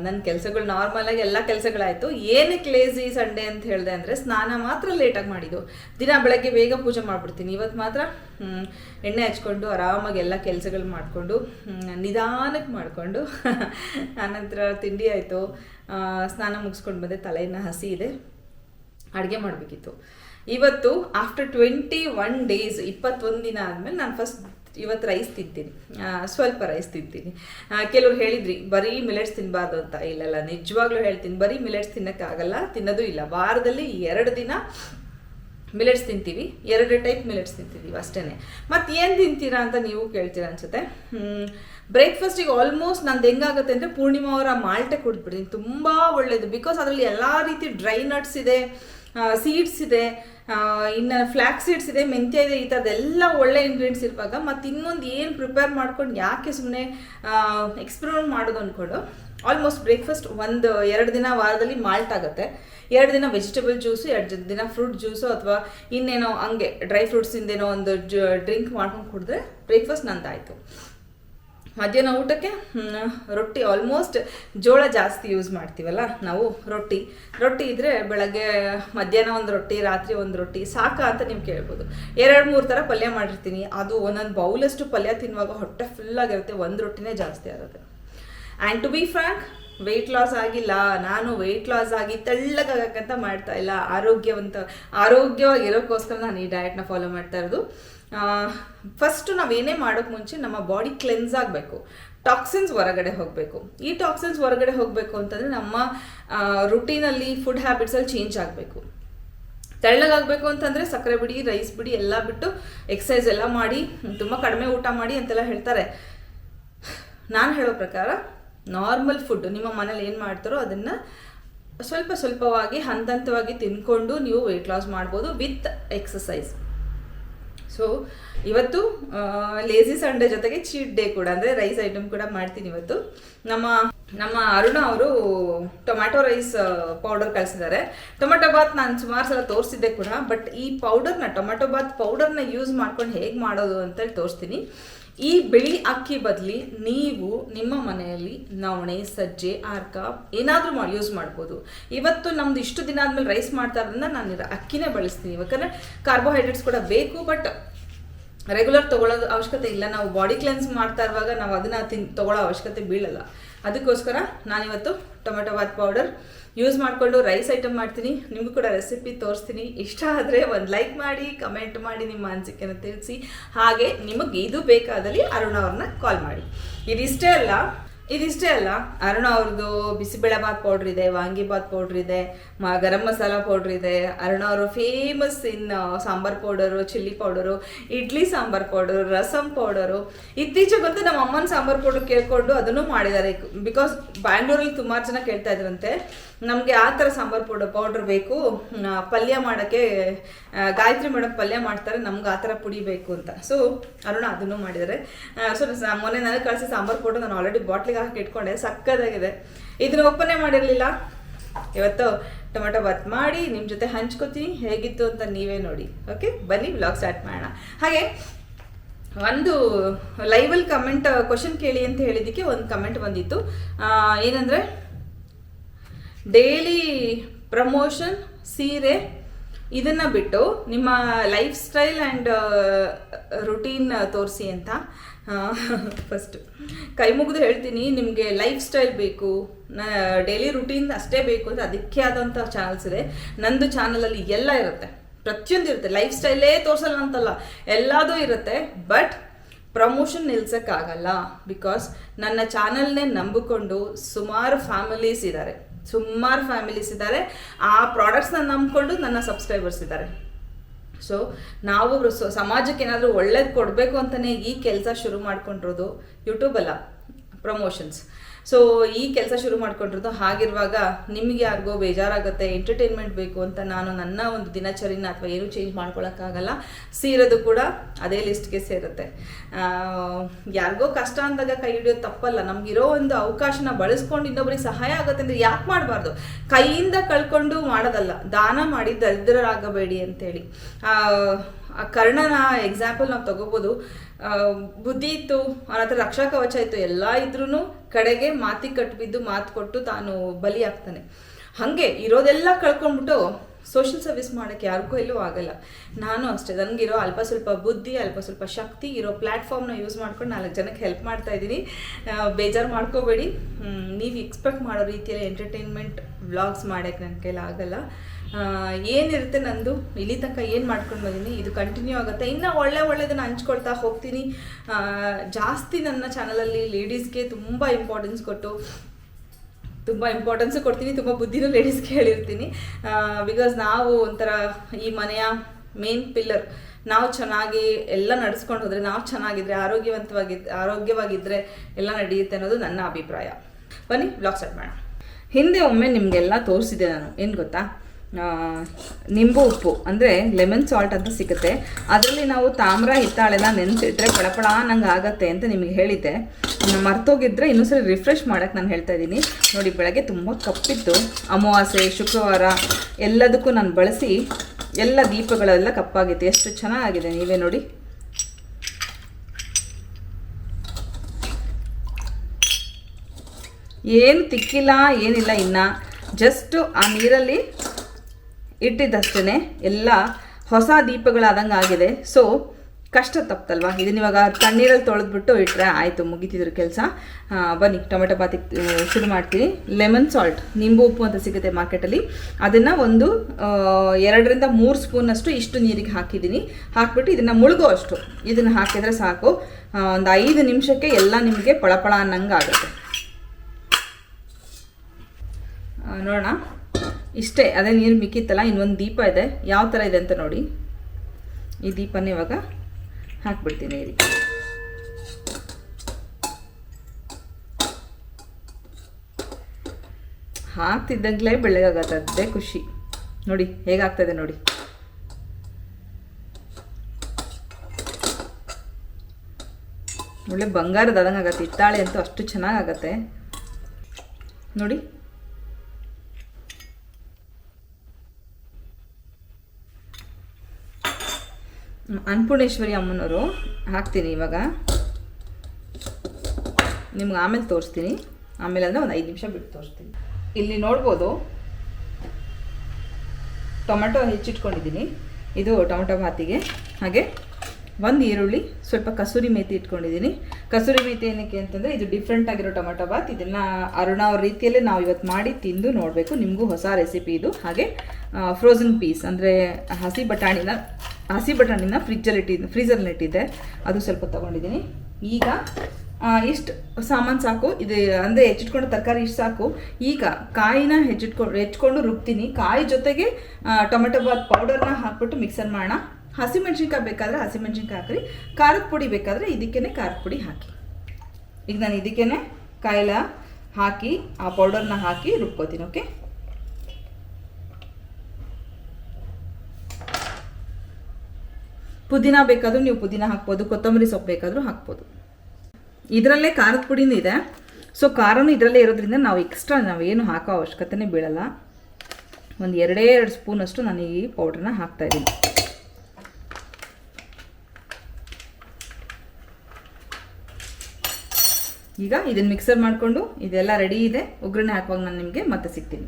ನನ್ನ ಕೆಲಸಗಳು ನಾರ್ಮಲಾಗಿ ಎಲ್ಲ ಕೆಲಸಗಳಾಯಿತು. ಏನಕ್ಕೆ ಲೇಸಿ ಸಂಡೇ ಅಂತ ಹೇಳಿದೆ ಅಂದರೆ ಸ್ನಾನ ಮಾತ್ರ ಲೇಟಾಗಿ ಮಾಡಿದ್ದು. ದಿನ ಬೆಳಗ್ಗೆ ಬೇಗ ಪೂಜೆ ಮಾಡಿಬಿಡ್ತೀನಿ. ಇವತ್ತು ಮಾತ್ರ ಎಣ್ಣೆ ಹಚ್ಕೊಂಡು ಆರಾಮಾಗಿ ಎಲ್ಲ ಕೆಲಸಗಳು ಮಾಡಿಕೊಂಡು ನಿಧಾನಕ್ಕೆ ಮಾಡಿಕೊಂಡು, ಆನಂತರ ತಿಂಡಿ ಆಯಿತು. ಸ್ನಾನ ಮುಗಿಸ್ಕೊಂಡು ಬಂದೆ. ತಲೆಯನ್ನು ಹಸಿ ಇದೆ. ಅಡುಗೆ ಮಾಡಬೇಕಿತ್ತು. ಇವತ್ತು ಆಫ್ಟರ್ ಟ್ವೆಂಟಿ ಒನ್ ಡೇಸ್ ಇಪ್ಪತ್ತೊಂದು ದಿನ ಆದಮೇಲೆ ನಾನು ಫಸ್ಟ್ ಇವತ್ತು ರೈಸ್ ತಿಂತೀನಿ. ಸ್ವಲ್ಪ ರೈಸ್ ತಿಂತೀನಿ. ಕೆಲವ್ರು ಹೇಳಿದ್ರಿ, ಬರೀ ಮಿಲೆಟ್ಸ್ ತಿನ್ನಬಾರ್ದು ಅಂತ. ಇಲ್ಲಲ್ಲ ನಿಜವಾಗ್ಲೂ ಹೇಳ್ತೀನಿ, ಬರೀ ಮಿಲೆಟ್ಸ್ ತಿನ್ನೋಕ್ಕಾಗಲ್ಲ, ತಿನ್ನೋದು ಇಲ್ಲ. ವಾರದಲ್ಲಿ ಎರಡು ದಿನ ಮಿಲೆಟ್ಸ್ ತಿಂತೀವಿ. ಎರಡು ಟೈಪ್ ಮಿಲೆಟ್ಸ್ ತಿಂತಿದ್ದೀವಿ ಅಷ್ಟೇ ಮತ್ತು ಏನು ತಿಂತೀರಾ ಅಂತ ನೀವು ಕೇಳ್ತೀರಾ ಅನ್ಸುತ್ತೆ? ಬ್ರೇಕ್ಫಾಸ್ಟಿಗೆ ಆಲ್ಮೋಸ್ಟ್ ನಂದು ಹೆಂಗಾಗುತ್ತೆ ಅಂದರೆ ಪೂರ್ಣಿಮಾ ಅವರ ಮಾಲ್ಟೆ ಕುಡಿದ್ಬಿಡ್ತೀನಿ. ತುಂಬ ಒಳ್ಳೆಯದು ಬಿಕಾಸ್ ಅದರಲ್ಲಿ ಎಲ್ಲ ರೀತಿ ಡ್ರೈ ನಟ್ಸ್ ಇದೆ. ಸೀಡ್ಸ್ ಇದೆ. ಇನ್ನು ಫ್ಲ್ಯಾಕ್ ಸೀಡ್ಸ್ ಇದೆ, ಮೆಂತ್ಯ ಇದೆ, ಈ ಥರದ್ದೆಲ್ಲ ಒಳ್ಳೆ ಇಂಗ್ರೀಡಿಯೆಂಟ್ಸ್ ಇರುವಾಗ ಮತ್ತು ಇನ್ನೊಂದು ಏನು ಪ್ರಿಪೇರ್ ಮಾಡ್ಕೊಂಡು ಯಾಕೆ ಸುಮ್ಮನೆ ಎಕ್ಸ್ಪೆರಿಮೆಂಟ್ ಮಾಡೋದು ಅಂದ್ಕೊಂಡು ಆಲ್ಮೋಸ್ಟ್ ಬ್ರೇಕ್ಫಾಸ್ಟ್ ಒಂದು ಎರಡು ದಿನ ವಾರದಲ್ಲಿ ಮಾಲ್ಟ್ ಆಗುತ್ತೆ. ಎರಡು ದಿನ ವೆಜಿಟೇಬಲ್ ಜ್ಯೂಸು ಎರಡು ದಿನ ಫ್ರೂಟ್ ಜ್ಯೂಸು ಅಥವಾ ಇನ್ನೇನೋ ಹಂಗೆ ಡ್ರೈ ಫ್ರೂಟ್ಸಿಂದೇನೋ ಒಂದು ಡ್ರಿಂಕ್ ಮಾಡ್ಕೊಂಡು ಕುಡಿದ್ರೆ ಬ್ರೇಕ್ಫಾಸ್ಟ್ ನಂದಾಯಿತು. ಮಧ್ಯಾಹ್ನ ಊಟಕ್ಕೆ ರೊಟ್ಟಿ ಆಲ್ಮೋಸ್ಟ್ ಜೋಳ ಜಾಸ್ತಿ ಯೂಸ್ ಮಾಡ್ತೀವಲ್ಲ ನಾವು, ರೊಟ್ಟಿ. ರೊಟ್ಟಿ ಇದ್ದರೆ ಬೆಳಗ್ಗೆ ಮಧ್ಯಾಹ್ನ ಒಂದು ರೊಟ್ಟಿ, ರಾತ್ರಿ ಒಂದು ರೊಟ್ಟಿ, ಸಾಕ ಅಂತ ನೀವು ಕೇಳ್ಬೋದು. ಎರಡು, ಮೂರು ಥರ ಪಲ್ಯ ಮಾಡಿರ್ತೀನಿ. ಅದು ಒಂದೊಂದು ಬೌಲಷ್ಟು ಪಲ್ಯ ತಿನ್ನುವಾಗ ಹೊಟ್ಟೆ ಫುಲ್ಲಾಗಿರುತ್ತೆ ಒಂದು ರೊಟ್ಟಿನೇ ಜಾಸ್ತಿ ಆಗುತ್ತೆ. And to be frank weight loss ಆಗಿಲ್ಲ. ನಾನು ವೆಯ್ಟ್ ಲಾಸ್ ಆಗಿ ತೆಳ್ಳಗಾಗಕ್ಕಂತ ಮಾಡ್ತಾ ಇಲ್ಲ. ಆರೋಗ್ಯವಂತ, ಆರೋಗ್ಯವಾಗಿರೋಕ್ಕೋಸ್ಕರ ನಾನು ಈ ಡಯಟ್ನ ಫಾಲೋ ಮಾಡ್ತಾ ಇರೋದು. ಫಸ್ಟು ನಾವೇನೇ ಮಾಡೋಕ್ಕೆ ಮುಂಚೆ ನಮ್ಮ ಬಾಡಿ ಕ್ಲೆನ್ಸ್ ಆಗಬೇಕು. ಟಾಕ್ಸಿನ್ಸ್ ಹೊರಗಡೆ ಹೋಗಬೇಕು. ಈ ಟಾಕ್ಸಿನ್ಸ್ ಹೊರಗಡೆ ಹೋಗಬೇಕು ಅಂತಂದರೆ ನಮ್ಮ ರುಟೀನಲ್ಲಿ ಫುಡ್ ಹ್ಯಾಬಿಟ್ಸಲ್ಲಿ ಚೇಂಜ್ ಆಗಬೇಕು. ತೆಳ್ಳಗಾಗಬೇಕು ಅಂತಂದರೆ ಸಕ್ಕರೆ ಬಿಡಿ ರೈಸ್ ಬಿಡಿ ಎಲ್ಲ ಬಿಟ್ಟು ಎಕ್ಸಸೈಸ್ ಎಲ್ಲ ಮಾಡಿ, ತುಂಬ ಕಡಿಮೆ ಊಟ ಮಾಡಿ ಅಂತೆಲ್ಲ ಹೇಳ್ತಾರೆ. ನಾನು ಹೇಳೋ ಪ್ರಕಾರ ನಾರ್ಮಲ್ ಫುಡ್ ನಿಮ್ಮ ಮನೇಲಿ ಏನು ಮಾಡ್ತಾರೋ ಅದನ್ನು ಸ್ವಲ್ಪ ಸ್ವಲ್ಪವಾಗಿ ಹಂತ ಹಂತವಾಗಿ ತಿನ್ಕೊಂಡು ನೀವು ವೆಯ್ಟ್ ಲಾಸ್ ಮಾಡ್ಬೋದು ವಿತ್ ಎಕ್ಸಸೈಸ್ ಸೊ ಇವತ್ತು ಲೇಸಿ ಸಂಡೇ ಜೊತೆಗೆ ಚೀಟ್ ಡೇ ಕೂಡ, ಅಂದರೆ ರೈಸ್ ಐಟಮ್ ಕೂಡ ಮಾಡ್ತೀನಿ ಇವತ್ತು. ನಮ್ಮ ನಮ್ಮ ಅರುಣ ಅವರು ಟೊಮ್ಯಾಟೊ ರೈಸ್ ಪೌಡರ್ ಕಳಿಸಿದ್ದಾರೆ. ಟೊಮೆಟೊ ಬಾತ್ ನಾನು ಸುಮಾರು ಸಲ ತೋರಿಸಿದ್ದೆ ಕೂಡ ಬಟ್ ಈ ಪೌಡರ್ನ ಟೊಮೆಟೊ ಬಾತ್ ಪೌಡರ್ನ ಯೂಸ್ ಮಾಡ್ಕೊಂಡು ಹೇಗೆ ಮಾಡೋದು ಅಂತೇಳಿ ತೋರಿಸ್ತೀನಿ. ಈ ಬಿಳಿ ಅಕ್ಕಿ ಬದಲಿ ನೀವು ನಿಮ್ಮ ಮನೆಯಲ್ಲಿ ನವಣೆ, ಸಜ್ಜೆ, ಆರ್ಕ ಏನಾದರೂ ಮಾಡಿ ಯೂಸ್ ಮಾಡ್ಬೋದು. ಇವತ್ತು ನಮ್ದು ಇಷ್ಟು ದಿನ ಆದಮೇಲೆ ರೈಸ್ ಮಾಡ್ತಾ ಇರೋದ್ರಿಂದ ನಾನು ಅಕ್ಕಿನೇ ಬಳಸ್ತೀನಿ. ಯಾಕಂದರೆ ಕಾರ್ಬೋಹೈಡ್ರೇಟ್ಸ್ ಕೂಡ ಬೇಕು ಬಟ್ ರೆಗ್ಯುಲರ್ ತೊಗೊಳ್ಳೋದು ಅವಶ್ಯಕತೆ ಇಲ್ಲ. ನಾವು ಬಾಡಿ ಕ್ಲೆನ್ಸ್ ಮಾಡ್ತಾ ಇರುವಾಗ ನಾವು ಅದನ್ನು ತಿನ್, ತೊಗೊಳ್ಳೋ ಅವಶ್ಯಕತೆ ಬೀಳಲ್ಲ. ಅದಕ್ಕೋಸ್ಕರ ನಾನಿವತ್ತು ಟೊಮೆಟೊ ಬಾತ್ ಪೌಡರ್ ಯೂಸ್ ಮಾಡಿಕೊಂಡು ರೈಸ್ ಐಟಮ್ ಮಾಡ್ತೀನಿ. ನಿಮಗೂ ಕೂಡ ರೆಸಿಪಿ ತೋರಿಸ್ತೀನಿ. ಇಷ್ಟ ಆದರೆ ಒಂದು ಲೈಕ್ ಮಾಡಿ ಕಮೆಂಟ್ ಮಾಡಿ ನಿಮ್ಮ ಅನಿಸಿಕೆನ ತಿಳಿಸಿ. ಹಾಗೆ ನಿಮಗೆ ಇದು ಬೇಕಾದಲ್ಲಿ ಅರುಣ ಅವ್ರನ್ನ ಕಾಲ್ ಮಾಡಿ. ಇದಿಷ್ಟೇ ಅಲ್ಲ ಇದಿಷ್ಟೇ ಅಲ್ಲ, ಅರುಣ ಅವ್ರದ್ದು ಬಿಸಿಬೇಳೆ ಬಾತ್ ಪೌಡ್ರ್ ಇದೆ ವಾಂಗಿಬಾತ್ ಪೌಡ್ರ್ ಇದೆ, ಮ ಗರಂ ಮಸಾಲ ಪೌಡ್ರ್ ಇದೆ, ಅರುಣ ಅವರು famous in sambar powder chilli powder idli sambar powder rasam powder ಇತ್ತೀಚೆಗಂತೂ ನಮ್ಮ ಅಮ್ಮನ ಸಾಂಬಾರ್ ಪೌಡರ್ ಕೇಳ್ಕೊಂಡು ಅದನ್ನು ಮಾಡಿದ್ದಾರೆ. ಬಿಕಾಸ್ ಬ್ಯಾಂಗ್ಳೂರಲ್ಲಿ ತುಂಬ ಜನ ಕೇಳ್ತಾ ಇದ್ರಂತೆ ನಮಗೆ ಆ ಥರ ಸಾಂಬಾರು ಪೌಡರ್ ಪೌಡ್ರ್ ಬೇಕು. ಪಲ್ಯ ಮಾಡೋಕ್ಕೆ ಗಾಯತ್ರಿ ಮೇಡಮ್ ಪಲ್ಯ ಮಾಡ್ತಾರೆ, ನಮ್ಗೆ ಆ ಥರ ಪುಡಿ ಬೇಕು ಅಂತ. ಸೊ ಅರುಣ ಅದನ್ನು ಮಾಡಿದ್ದಾರೆ. ಸೊ, ಮೊನ್ನೆ ನನಗೆ ಕಳಿಸಿ ಸಾಂಬಾರು ಪೌಡರ್ ನಾನು ಆಲ್ರೆಡಿ ಬಾಟ್ಲಿಗೆ ಹಾಕಿ ಇಟ್ಕೊಂಡೆ. ಸಕ್ಕದಾಗಿದೆ. ಇದನ್ನ ಓಪನೇ ಮಾಡಿರಲಿಲ್ಲ. ಇವತ್ತು ಟೊಮೆಟೊ ಬಾತ್ ಮಾಡಿ ನಿಮ್ಮ ಜೊತೆ ಹಂಚ್ಕೋತೀನಿ. ಹೇಗಿತ್ತು ಅಂತ ನೀವೇ ನೋಡಿ. ಓಕೆ ಬನ್ನಿ ವ್ಲಾಗ್ ಸ್ಟಾರ್ಟ್ ಮಾಡೋಣ. ಹಾಗೆ, ಒಂದು ಲೈವಲ್ಲಿ ಕಮೆಂಟ್ ಕ್ವಶನ್ ಕೇಳಿ ಅಂತ ಹೇಳಿದ್ದಕ್ಕೆ ಒಂದು ಕಮೆಂಟ್ ಬಂದಿತ್ತು. ಏನಂದ್ರೆ ಡೈಲಿ ಪ್ರಮೋಷನ್ ಸೀರೆ, ಇದನ್ನ ಬಿಟ್ಟು ನಿಮ್ಮ ಲೈಫ್ ಸ್ಟೈಲ್ ಆ್ಯಂಡ್ ರುಟೀನ್ ತೋರಿಸಿ ಅಂತ. ಫಸ್ಟು ಕೈ ಮುಗಿದು ಹೇಳ್ತೀನಿ, ನಿಮಗೆ ಲೈಫ್ ಸ್ಟೈಲ್ ಬೇಕು ಡೈಲಿ ರುಟೀನ್ ಅಷ್ಟೇ ಬೇಕು ಅಂದರೆ ಅದಕ್ಕೆ ಆದಂಥ ಚಾನಲ್ಸ್ ಇದೆ. ನಂದು ಚಾನಲಲ್ಲಿ ಎಲ್ಲ ಇರುತ್ತೆ. ಪ್ರತಿಯೊಂದು ಇರುತ್ತೆ. ಲೈಫ್ ಸ್ಟೈಲೇ ತೋರಿಸಲ್ಲ ಅಂತಲ್ಲ ಎಲ್ಲದೂ ಇರುತ್ತೆ. But promotion ನಿಲ್ಸೋಕ್ಕಾಗಲ್ಲ. ಬಿಕಾಸ್ ನನ್ನ ಚಾನಲ್ನೇ ನಂಬಿಕೊಂಡು ಸುಮಾರು ಫ್ಯಾಮಿಲೀಸ್ ಇದ್ದಾರೆ ಸುಮಾರು ಫ್ಯಾಮಿಲೀಸ್ ಇದ್ದಾರೆ ಆ ಪ್ರಾಡಕ್ಟ್ಸ್ನ ನಂಬಿಕೊಂಡು ನನ್ನ ಸಬ್ಸ್ಕ್ರೈಬರ್ಸ್ ಇದ್ದಾರೆ ಸೊ ನಾವು ಸಮಾಜಕ್ಕೆ ಏನಾದರೂ ಒಳ್ಳೇದು ಕೊಡಬೇಕು ಅಂತಲೇ ಈ ಕೆಲಸ ಶುರು ಮಾಡ್ಕೊಂಡಿರೋದು ಯೂಟ್ಯೂಬಲ್ಲ ಪ್ರಮೋಷನ್ಸ್ ಸೊ ಈ ಕೆಲಸ ಶುರು ಮಾಡ್ಕೊಂಡಿರೋದು ಹಾಗಿರುವಾಗ ನಿಮಗೆ ಯಾರಿಗೋ ಬೇಜಾರಾಗುತ್ತೆ ಎಂಟರ್ಟೈನ್ಮೆಂಟ್ ಬೇಕು ಅಂತ ನಾನು ನನ್ನ ಒಂದು ದಿನಚರಿನ ಅಥವಾ ಏನೂ ಚೇಂಜ್ ಮಾಡ್ಕೊಳಕ್ಕಾಗಲ್ಲ. ಸೀರೋದು ಕೂಡ ಅದೇ ಲಿಸ್ಟ್ಗೆ ಸೇರುತ್ತೆ. ಯಾರಿಗೋ ಕಷ್ಟ ಅಂದಾಗ ಕೈ ಹಿಡಿಯೋದು ತಪ್ಪಲ್ಲ. ನಮಗಿರೋ ಒಂದು ಅವಕಾಶನ ಬಳಸ್ಕೊಂಡು ಇನ್ನೊಬ್ರಿಗೆ ಸಹಾಯ ಆಗುತ್ತೆ ಅಂದರೆ ಯಾಕೆ ಮಾಡಬಾರ್ದು? ಕೈಯಿಂದ ಕಳ್ಕೊಂಡು ಮಾಡೋದಲ್ಲ. ದಾನ ಮಾಡಿ ದರಿದ್ರರಾಗಬೇಡಿ ಅಂತೇಳಿ. ಆ, ಕರ್ಣನ ಎಕ್ಸಾಂಪಲ್ ನಾವು ತಗೋಬೋದು. ಬುದ್ಧಿ ಇತ್ತು ಅವ್ರ ಹತ್ರ ರಕ್ಷಾ ಕವಚ ಇತ್ತು, ಎಲ್ಲ ಇದ್ರೂ ಕಡೆಗೆ ಮಾತಿಗೆ ಕಟ್ಬಿದ್ದು, ಮಾತು ಕೊಟ್ಟು ತಾನು ಬಲಿ ಆಗ್ತಾನೆ ಹಾಗೆ ಇರೋದೆಲ್ಲ ಕಳ್ಕೊಂಡ್ಬಿಟ್ಟು ಸೋಷಿಯಲ್ ಸರ್ವಿಸ್ ಮಾಡೋಕ್ಕೆ ಯಾರಿಗೂ ಎಲ್ಲೂ ಆಗಲ್ಲ. ನಾನು ಅಷ್ಟೇ, ನನಗಿರೋ ಅಲ್ಪ ಸ್ವಲ್ಪ ಬುದ್ಧಿ, ಅಲ್ಪ ಸ್ವಲ್ಪ ಶಕ್ತಿ ಇರೋ ಪ್ಲ್ಯಾಟ್ಫಾರ್ಮ್ನ ಯೂಸ್ ಮಾಡ್ಕೊಂಡು ನಾಲ್ಕು ಜನಕ್ಕೆ ಹೆಲ್ಪ್ ಮಾಡ್ತಾ ಇದ್ದೀನಿ. ಬೇಜಾರು ಮಾಡ್ಕೋಬೇಡಿ. ನೀವು ಎಕ್ಸ್ಪೆಕ್ಟ್ ಮಾಡೋ ರೀತಿಯಲ್ಲಿ ಎಂಟರ್ಟೈನ್ಮೆಂಟ್ ವ್ಲಾಗ್ಸ್ ಮಾಡೋಕ್ಕೆ ನನ್ನ ಕೈಲಿ ಆಗಲ್ಲ. ಏನಿರುತ್ತೆ ನಂದು? ಇಲ್ಲಿ ತನಕ ಏನು ಮಾಡ್ಕೊಂಡು ಬಂದೀನಿ? ಇದು ಕಂಟಿನ್ಯೂ ಆಗುತ್ತೆ. ಇನ್ನು ಒಳ್ಳೆ ಒಳ್ಳೆದನ್ನು ಹಂಚ್ಕೊಳ್ತಾ ಹೋಗ್ತೀನಿ. ಜಾಸ್ತಿ ನನ್ನ ಚಾನಲಲ್ಲಿ ಲೇಡೀಸ್ಗೆ ತುಂಬ ಇಂಪಾರ್ಟೆನ್ಸ್ ಕೊಟ್ಟು, ತುಂಬ ಇಂಪಾರ್ಟೆನ್ಸು ಕೊಡ್ತೀನಿ. ತುಂಬ ಬುದ್ಧಿನೂ ಲೇಡೀಸ್ಗೆ ಹೇಳಿರ್ತೀನಿ. ಬಿಕಾಸ್ ನಾವು ಒಂಥರ ಈ ಮನೆಯ ಮೇನ್ ಪಿಲ್ಲರ್ ನಾವು ಚೆನ್ನಾಗಿ ಎಲ್ಲ ನಡೆಸ್ಕೊಂಡು ಹೋದರೆ, ನಾವು ಚೆನ್ನಾಗಿದ್ರೆ, ಆರೋಗ್ಯವಂತವಾಗಿ ಆರೋಗ್ಯವಾಗಿದ್ದರೆ ಎಲ್ಲ ನಡೆಯುತ್ತೆ ಅನ್ನೋದು ನನ್ನ ಅಭಿಪ್ರಾಯ. ಬನ್ನಿ ಬ್ಲಾಗ್ ಸ್ಟಾರ್ಟ್ ಮಾಡೋಣ. ಹಿಂದೆ ಒಮ್ಮೆ ನಿಮಗೆಲ್ಲ ತೋರಿಸಿದೆ ನಾನು. ಏನು ಗೊತ್ತಾ? ನಿಂಬು ಉಪ್ಪು, ಅಂದರೆ ಲೆಮನ್ ಸಾಲ್ಟ್ ಅಂತ ಸಿಗುತ್ತೆ. ಅದರಲ್ಲಿ ನಾವು ತಾಮ್ರ ಹಿತ್ತಾಳೆನ ನೆನೆಸಿಟ್ರೆ ಪಳಪಳ ನಂಗೆ ಆಗತ್ತೆ ಅಂತ ನಿಮಗೆ ಹೇಳಿದ್ದೆ. ಮರ್ತೋಗಿದ್ರೆ ಮರ್ತೋಗಿದ್ರೆ ಇನ್ನೊಂದ್ಸರಿ ರಿಫ್ರೆಶ್ ಮಾಡೋಕ್ಕೆ ನಾನು ಹೇಳ್ತಾ ಇದ್ದೀನಿ. ನೋಡಿ, ಬೆಳಗ್ಗೆ ತುಂಬ ಕಪ್ಪಿತ್ತು. ಅಮಾವಾಸ್ಯೆ, ಶುಕ್ರವಾರ, ಎಲ್ಲದಕ್ಕೂ ನಾನು ಬಳಸಿ ಎಲ್ಲ ದೀಪಗಳೆಲ್ಲ ಕಪ್ಪಾಗಿತ್ತು. ಎಷ್ಟು ಚೆನ್ನಾಗಿದೆ ನೀವೇ ನೋಡಿ. ಏನು ತಿಕ್ಕಿಲ್ಲ, ಏನಿಲ್ಲ ಇನ್ನು. ಜಸ್ಟು ಆ ನೀರಲ್ಲಿ ಇಟ್ಟಿದ್ದಷ್ಟೇ ಎಲ್ಲ ಹೊಸ ದೀಪಗಳಾದಂಗೆ ಆಗಿದೆ. ಸೊ ಕಷ್ಟ ತಪ್ಪಲ್ವಾ ಇದನ್ನ ಇವಾಗ ತಣ್ಣೀರಲ್ಲಿ ತೊಳೆದ್ಬಿಟ್ಟು ಇಟ್ಟರೆ ಆಯಿತು, ಮುಗಿತಿದ್ರು ಕೆಲಸ. ಬನ್ನಿ, ಟೊಮೆಟೊ ಬಾತಿ ಶುರು ಮಾಡ್ತೀನಿ. ಲೆಮನ್ ಸಾಲ್ಟ್, ನಿಂಬು ಉಪ್ಪು ಅಂತ ಸಿಗುತ್ತೆ ಮಾರ್ಕೆಟಲ್ಲಿ. ಅದನ್ನು ಒಂದು ಎರಡರಿಂದ ಮೂರು ಸ್ಪೂನಷ್ಟು ಇಷ್ಟು ನೀರಿಗೆ ಹಾಕಿದ್ದೀನಿ. ಹಾಕ್ಬಿಟ್ಟು ಇದನ್ನು ಮುಳುಗೋ ಅಷ್ಟು. ಇದನ್ನು ಹಾಕಿದರೆ ಸಾಕು. ಒಂದು ಐದು ನಿಮಿಷಕ್ಕೆ ಎಲ್ಲ ನಿಮಗೆ ಪಳಪಳ ಅನ್ನಂಗೆ ಆಗುತ್ತೆ. ನೋಡೋಣ. ಇಷ್ಟೇ, ಅದೇ ನೀರು ಮಿಕ್ಕಿತ್ತಲ್ಲ, ಇನ್ನೊಂದು ದೀಪ ಇದೆ. ಯಾವ ಥರ ಇದೆ ಅಂತ ನೋಡಿ. ಈ ದೀಪನ ಇವಾಗ ಹಾಕ್ಬಿಡ್ತೀನಿ ನೀರಿಗೆ ಹಾಕ್ತಿದ್ದಂಗ್ಲೇ ಹಾಕ್ತಿದ್ದಂಗಲೇ ಅದೇ ಖುಷಿ. ನೋಡಿ, ಹೇಗಾಗ್ತದೆ ನೋಡಿ. ಒಳ್ಳೆ ಬಂಗಾರದ ಆದಂಗೆ ಆಗತ್ತೆ ಹಿತ್ತಾಳೆ ಅಂತೂ ಅಷ್ಟು ಚೆನ್ನಾಗಾಗತ್ತೆ. ನೋಡಿ. ಅನ್ನಪೂರ್ಣೇಶ್ವರಿ ಅಮ್ಮನವರು. ಹಾಕ್ತೀನಿ ಇವಾಗ. ನಿಮ್ಗೆ ಆಮೇಲೆ ತೋರಿಸ್ತೀನಿ. ಆಮೇಲೆ ಅಂದರೆ ಒಂದು ಐದು ನಿಮಿಷ ಬಿಟ್ಟು ತೋರಿಸ್ತೀನಿ. ಇಲ್ಲಿ ನೋಡ್ಬೋದು, ಟೊಮೆಟೊ ಹೆಚ್ಚಿಟ್ಕೊಂಡಿದ್ದೀನಿ. ಇದು ಟೊಮೆಟೊ ಭಾತಿಗೆ. ಹಾಗೆ ಒಂದು ಈರುಳ್ಳಿ, ಸ್ವಲ್ಪ ಕಸೂರಿ ಮೇಥಿ ಇಟ್ಕೊಂಡಿದ್ದೀನಿ. ಕಸೂರಿ ಮೇಥಿ ಏನಕ್ಕೆ ಅಂತಂದರೆ ಇದು ಡಿಫ್ರೆಂಟ್ ಆಗಿರೋ ಟೊಮೆಟೊ ಬಾತ್ ಇದನ್ನು ಅರುಣ ಅವ್ರ ರೀತಿಯಲ್ಲೇ ನಾವು ಇವತ್ತು ಮಾಡಿ ತಿಂದು ನೋಡಬೇಕು. ನಿಮಗೂ ಹೊಸ ರೆಸಿಪಿ ಇದು. ಹಾಗೆ ಫ್ರೋಝನ್ ಪೀಸ್ ಅಂದರೆ ಹಸಿ ಬಟಾಣಿನ ಹಸಿ ಬಟಾಣಿನ ಫ್ರಿಜ್ಜಲ್ಲಿ ಇಟ್ಟಿದ್ದೆ ಫ್ರೀಸರಲ್ಲಿ ಇಟ್ಟಿದ್ದೆ. ಅದು ಸ್ವಲ್ಪ ತೊಗೊಂಡಿದ್ದೀನಿ. ಈಗ ಇಷ್ಟು ಸಾಮಾನು ಸಾಕು. ಇದು ಅಂದರೆ ಹೆಚ್ಚಿಟ್ಕೊಂಡು ತರಕಾರಿ ಇಷ್ಟು ಸಾಕು. ಈಗ ಕಾಯಿನ ಹೆಚ್ಚಿಟ್ಕೊಂಡು ಹೆಚ್ಕೊಂಡು ರುಬ್ತೀನಿ. ಕಾಯಿ ಜೊತೆಗೆ ಟೊಮೆಟೊ ಬಾತ್ ಪೌಡರ್ನ ಹಾಕ್ಬಿಟ್ಟು ಮಿಕ್ಸರ್ ಮಾಡೋಣ. ಹಸಿಮೆಣ್ಸಿನ್ಕಾಯಿ ಬೇಕಾದರೆ ಹಸಿಮೆಣ್ಸಿನ್ಕಾಯಿ ಹಾಕ್ರಿ. ಖಾರದ ಪುಡಿ ಬೇಕಾದರೆ ಇದಕ್ಕೇ ಖಾರದ ಪುಡಿ ಹಾಕಿ. ಈಗ ನಾನು ಇದಕ್ಕೇ ಕಾಯಿಲ ಹಾಕಿ, ಆ ಪೌಡರ್ನ ಹಾಕಿ ರುಬ್ಕೋತೀನಿ, ಓಕೆ? ಪುದೀನ ಬೇಕಾದರೂ ನೀವು ಪುದೀನ ಹಾಕ್ಬೋದು, ಕೊತ್ತಂಬರಿ ಸೊಪ್ಪು ಬೇಕಾದರೂ ಹಾಕ್ಬೋದು. ಇದರಲ್ಲೇ ಖಾರದ ಪುಡಿನೂ ಇದೆ. ಸೊ ಖಾರನೂ ಇದರಲ್ಲೇ ಇರೋದ್ರಿಂದ ನಾವು ಎಕ್ಸ್ಟ್ರಾ ನಾವು ಏನು ಹಾಕೋ ಅವಶ್ಯಕತೆನೇ ಬೀಳಲ್ಲ. ಒಂದು ಎರಡೇ ಎರಡು ಸ್ಪೂನಷ್ಟು ನಾನು ಈ ಪೌಡ್ರನ್ನ ಹಾಕ್ತಾಯಿದ್ದೀನಿ ಈಗ ಇದನ್ನು ಮಿಕ್ಸರ್ ಮಾಡಿಕೊಂಡು ಇದೆಲ್ಲ ರೆಡಿ ಇದೆ. ಒಗ್ಗರಣೆ ಹಾಕುವಾಗ ನಾನು ನಿಮಗೆ ಮತ್ತೆ ಸಿಗ್ತೀನಿ.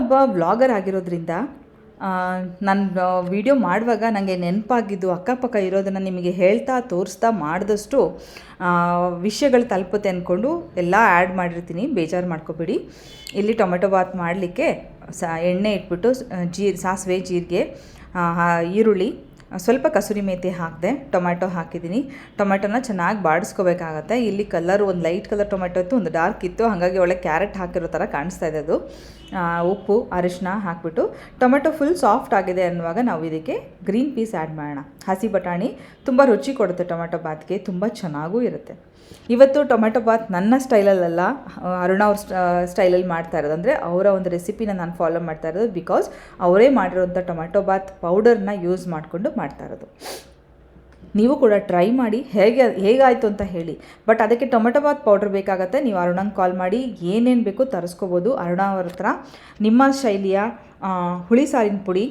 ಒಬ್ಬ ವ್ಲಾಗರ್ ಆಗಿರೋದ್ರಿಂದ ನಾನು ವಿಡಿಯೋ ಮಾಡುವಾಗ ನನಗೆ ನೆನಪಾಗಿದ್ದು ಅಕ್ಕಪಕ್ಕ ಇರೋದನ್ನು ನಿಮಗೆ ಹೇಳ್ತಾ ತೋರಿಸ್ತಾ ಮಾಡಿದಷ್ಟು ವಿಷಯಗಳು ತಲುಪುತ್ತೆ ಅಂದ್ಕೊಂಡು ಎಲ್ಲ ಆ್ಯಡ್ ಮಾಡಿರ್ತೀನಿ, ಬೇಜಾರು ಮಾಡ್ಕೋಬೇಡಿ. ಇಲ್ಲಿ ಟೊಮೆಟೊ ಬಾತ್ ಮಾಡಲಿಕ್ಕೆ ಸ, ಎಣ್ಣೆ ಇಟ್ಬಿಟ್ಟು ಜೀರ್, ಸಾಸಿವೆ, ಜೀರಿಗೆ ಈರುಳ್ಳಿ ಸ್ವಲ್ಪ ಕಸೂರಿ ಮೇತಿ ಹಾಕಿದೆ, ಟೊಮ್ಯಾಟೊ ಹಾಕಿದ್ದೀನಿ. ಟೊಮ್ಯಾಟೊನ ಚೆನ್ನಾಗಿ ಬಾಡಿಸ್ಕೋಬೇಕಾಗತ್ತೆ. ಇಲ್ಲಿ ಕಲರ್ ಒಂದು ಲೈಟ್ ಕಲರ್ ಟೊಮೆಟೊ ಇತ್ತು, ಒಂದು ಡಾರ್ಕ್ ಇತ್ತು. ಹಾಗಾಗಿ ಒಳ್ಳೆ ಕ್ಯಾರೆಟ್ ಹಾಕಿರೋ ಥರ ಕಾಣಿಸ್ತಾ ಇದೆ ಅದು. ಉಪ್ಪು ಅರಿಶಿನ ಹಾಕಿಬಿಟ್ಟು. ಟೊಮೆಟೊ ಫುಲ್ ಸಾಫ್ಟ್ ಆಗಿದೆ ಅನ್ನುವಾಗ ನಾವು ಇದಕ್ಕೆ ಗ್ರೀನ್ ಪೀಸ್ ಆ್ಯಡ್ ಮಾಡೋಣ. ಹಸಿ ಬಟಾಣಿ ತುಂಬ ರುಚಿ ಕೊಡುತ್ತೆ ಟೊಮೆಟೊ ಬಾತ್ಗೆ, ತುಂಬ ಚೆನ್ನಾಗೂ ಇರುತ್ತೆ. ಇವತ್ತು ಟೊಮೆಟೊ ಬಾತ್ ನನ್ನ ಸ್ಟೈಲಲ್ಲ ಅರುಣ ಅವ್ರ ಸ್ಟೈಲಲ್ಲಿ ಮಾಡ್ತಾ ಇರೋದು. ಅಂದರೆ ಅವರ ಒಂದು ರೆಸಿಪಿನ ನಾನು ಫಾಲೋ ಮಾಡ್ತಾ ಇರೋದು ಬಿಕಾಸ್ ಅವರೇ ಮಾಡಿರೋಂಥ ಟೊಮೆಟೊ ಬಾತ್ ಪೌಡರ್ನ ಯೂಸ್ ಮಾಡಿಕೊಂಡು ಮಾಡ್ತಾ ಇರೋದು. ನೀವು ಕೂಡ ಟ್ರೈ ಮಾಡಿ ಹೇಗೆ, ಹೇಗಾಯಿತು ಅಂತ ಹೇಳಿ. ಬಟ್ ಅದಕ್ಕೆ ಟೊಮೆಟೊ ಬಾತ್ ಪೌಡ್ರ್ ಬೇಕಾಗತ್ತೆ. ನೀವು ಅರುಣಂಗೆ ಕಾಲ್ ಮಾಡಿ ಏನೇನು ಬೇಕು ತರಿಸ್ಕೋಬೋದು. ಅರುಣ ಅವ್ರ ಹತ್ರ ನಿಮ್ಮ ಶೈಲಿಯ ಹುಳಿ ಸಾರಿನ ಪುಡಿ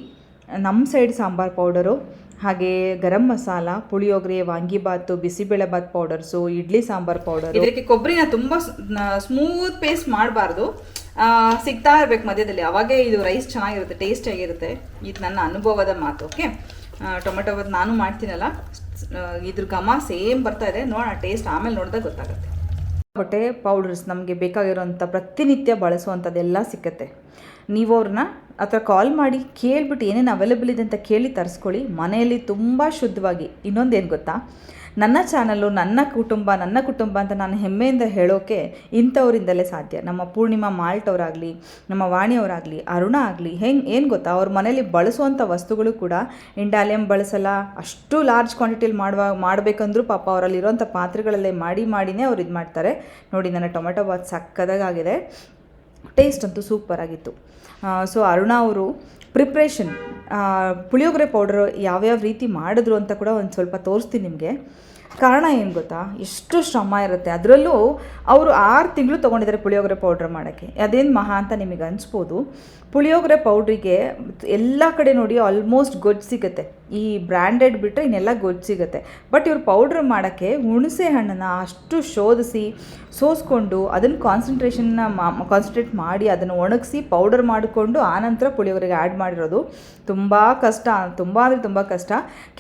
ನಮ್ಮ ಸೈಡ್ ಸಾಂಬಾರ್ ಪೌಡರು ಹಾಗೆ ಗರಂ ಮಸಾಲ ಪುಳಿಯೋಗರೆ ವಾಂಗಿಬಾತು ಬಿಸಿಬೇಳೆಬಾತ್ ಪೌಡರ್ಸು ಇಡ್ಲಿ ಸಾಂಬಾರ್ ಪೌಡರ್ ಇದಕ್ಕೆ ಕೊಬ್ಬರಿನ ತುಂಬ ಸ್ಮೂತ್ ಪೇಸ್ಟ್ ಮಾಡಬಾರ್ದು. ಸಿಗ್ತಾ ಇರ್ಬೇಕು ಮಧ್ಯದಲ್ಲಿ. ಅವಾಗೇ ಇದು ರೈಸ್ ಚೆನ್ನಾಗಿರುತ್ತೆ ಟೇಸ್ಟ್ ಆಗಿರುತ್ತೆ. ಇದು ನನ್ನ ಅನುಭವದ ಮಾತು ಓಕೆ ಟೊಮೆಟೊ ಬಾತ್ ನಾನು ಮಾಡ್ತೀನಲ್ಲ ಇದ್ರ ಘಮ ಸೇಮ್ ಬರ್ತಾ ಇದೆ. ನೋಡೋಣ ಟೇಸ್ಟ್ ಆಮೇಲೆ ನೋಡಿದಾಗ ಗೊತ್ತಾಗುತ್ತೆ. ಹೊಟ್ಟೆ ಪೌಡರ್ಸ್ ನಮಗೆ ಬೇಕಾಗಿರೋಂಥ ಪ್ರತಿನಿತ್ಯ ಬಳಸುವಂಥದ್ದೆಲ್ಲ ಸಿಕ್ಕತ್ತೆ. ನೀವು ಅವ್ರನ್ನ ಅಥವಾ ಕಾಲ್ ಮಾಡಿ ಕೇಳಿಬಿಟ್ಟು ಏನೇನು ಅವೈಲೇಬಲ್ ಇದೆ ಅಂತ ಕೇಳಿ ತರಿಸ್ಕೊಳ್ಳಿ. ಮನೆಯಲ್ಲಿ ತುಂಬ ಶುದ್ಧವಾಗಿ. ಇನ್ನೊಂದೇನು ಗೊತ್ತಾ? ನನ್ನ ಚಾನಲ್ಲು ನನ್ನ ಕುಟುಂಬ ನನ್ನ ಕುಟುಂಬ ಅಂತ ನಾನು ಹೆಮ್ಮೆಯಿಂದ ಹೇಳೋಕೆ ಇಂಥವರಿಂದಲೇ ಸಾಧ್ಯ. ನಮ್ಮ ಪೂರ್ಣಿಮಾ ಮಾಲ್ಟ್ ಅವರಾಗಲಿ, ನಮ್ಮ ವಾಣಿಯವರಾಗಲಿ ಅರುಣ ಆಗಲಿ, ಹೆಂಗೆ, ಏನು ಗೊತ್ತಾ? ಅವ್ರ ಮನೇಲಿ ಬಳಸುವಂಥ ವಸ್ತುಗಳು ಕೂಡ ಇಂಡಾಲಿಯಂ ಬಳಸಲ್ಲ, ಅಷ್ಟು ಲಾರ್ಜ್ ಕ್ವಾಂಟಿಟಿಲಿ ಮಾಡುವ, ಮಾಡಬೇಕಂದ್ರೂ ಪಾಪ ಅವರಲ್ಲಿರೋಂಥ ಪಾತ್ರೆಗಳಲ್ಲೇ ಮಾಡಿ, ಮಾಡಿನೇ ಅವ್ರು ಇದು ಮಾಡ್ತಾರೆ ನೋಡಿ, ನನ್ನ ಟೊಮೆಟೊ ಬಾತ್ ಸಕ್ಕದಾಗಿದೆ ಟೇಸ್ಟ್ ಅಂತೂ ಸೂಪರ್ ಆಗಿತ್ತು. ಸೊ ಅರುಣ ಅವರು ಪ್ರಿಪ್ರೇಷನ್ ಪುಳಿಯೋಗರೆ ಪೌಡ್ರ್ ಯಾವ್ಯಾವ ರೀತಿ ಮಾಡಿದ್ರು ಅಂತ ಕೂಡ ಒಂದು ಸ್ವಲ್ಪ ತೋರಿಸ್ತೀನಿ ನಿಮಗೆ. ಕಾರಣ ಏನು ಗೊತ್ತಾ? ಎಷ್ಟು ಶ್ರಮ ಇರುತ್ತೆ. ಅದರಲ್ಲೂ ಅವರು ಆರು ತಿಂಗಳು ತೊಗೊಂಡಿದ್ದಾರೆ ಪುಳಿಯೋಗರೆ ಪೌಡ್ರ್ ಮಾಡೋಕ್ಕೆ. ಅದೇನು ಮಹಾ ಅಂತ ನಿಮಗೆ ಅನಿಸ್ಬೋದು. ಪುಳಿಯೋಗರೆ ಪೌಡ್ರಿಗೆ ಎಲ್ಲ ಕಡೆ ನೋಡಿ ಆಲ್ಮೋಸ್ಟ್ ಗೊಜ್ಜು ಸಿಗುತ್ತೆ. ಈ ಬ್ರ್ಯಾಂಡೆಡ್ ಬಿಟ್ಟರೆ ಇನ್ನೆಲ್ಲ ಗೊಜ್ಜು ಸಿಗುತ್ತೆ. ಬಟ್ ಇವ್ರು ಪೌಡ್ರ್ ಮಾಡೋಕ್ಕೆ ಹುಣಸೆ ಹಣ್ಣನ್ನು ಅಷ್ಟು ಶೋಧಿಸಿ, ಸೋಸ್ಕೊಂಡು ಅದನ್ನು ಕಾನ್ಸಂಟ್ರೇಷನ್ನ ಕಾನ್ಸಂಟ್ರೇಟ್ ಮಾಡಿ ಅದನ್ನು ಒಣಗಿಸಿ ಪೌಡರ್ ಮಾಡಿಕೊಂಡು ಆನಂತರ ಪುಳಿಯೋಗರೆಗೆ ಆ್ಯಡ್ ಮಾಡಿರೋದು ತುಂಬ ಕಷ್ಟ. ತುಂಬ ಅಂದರೆ ತುಂಬ ಕಷ್ಟ.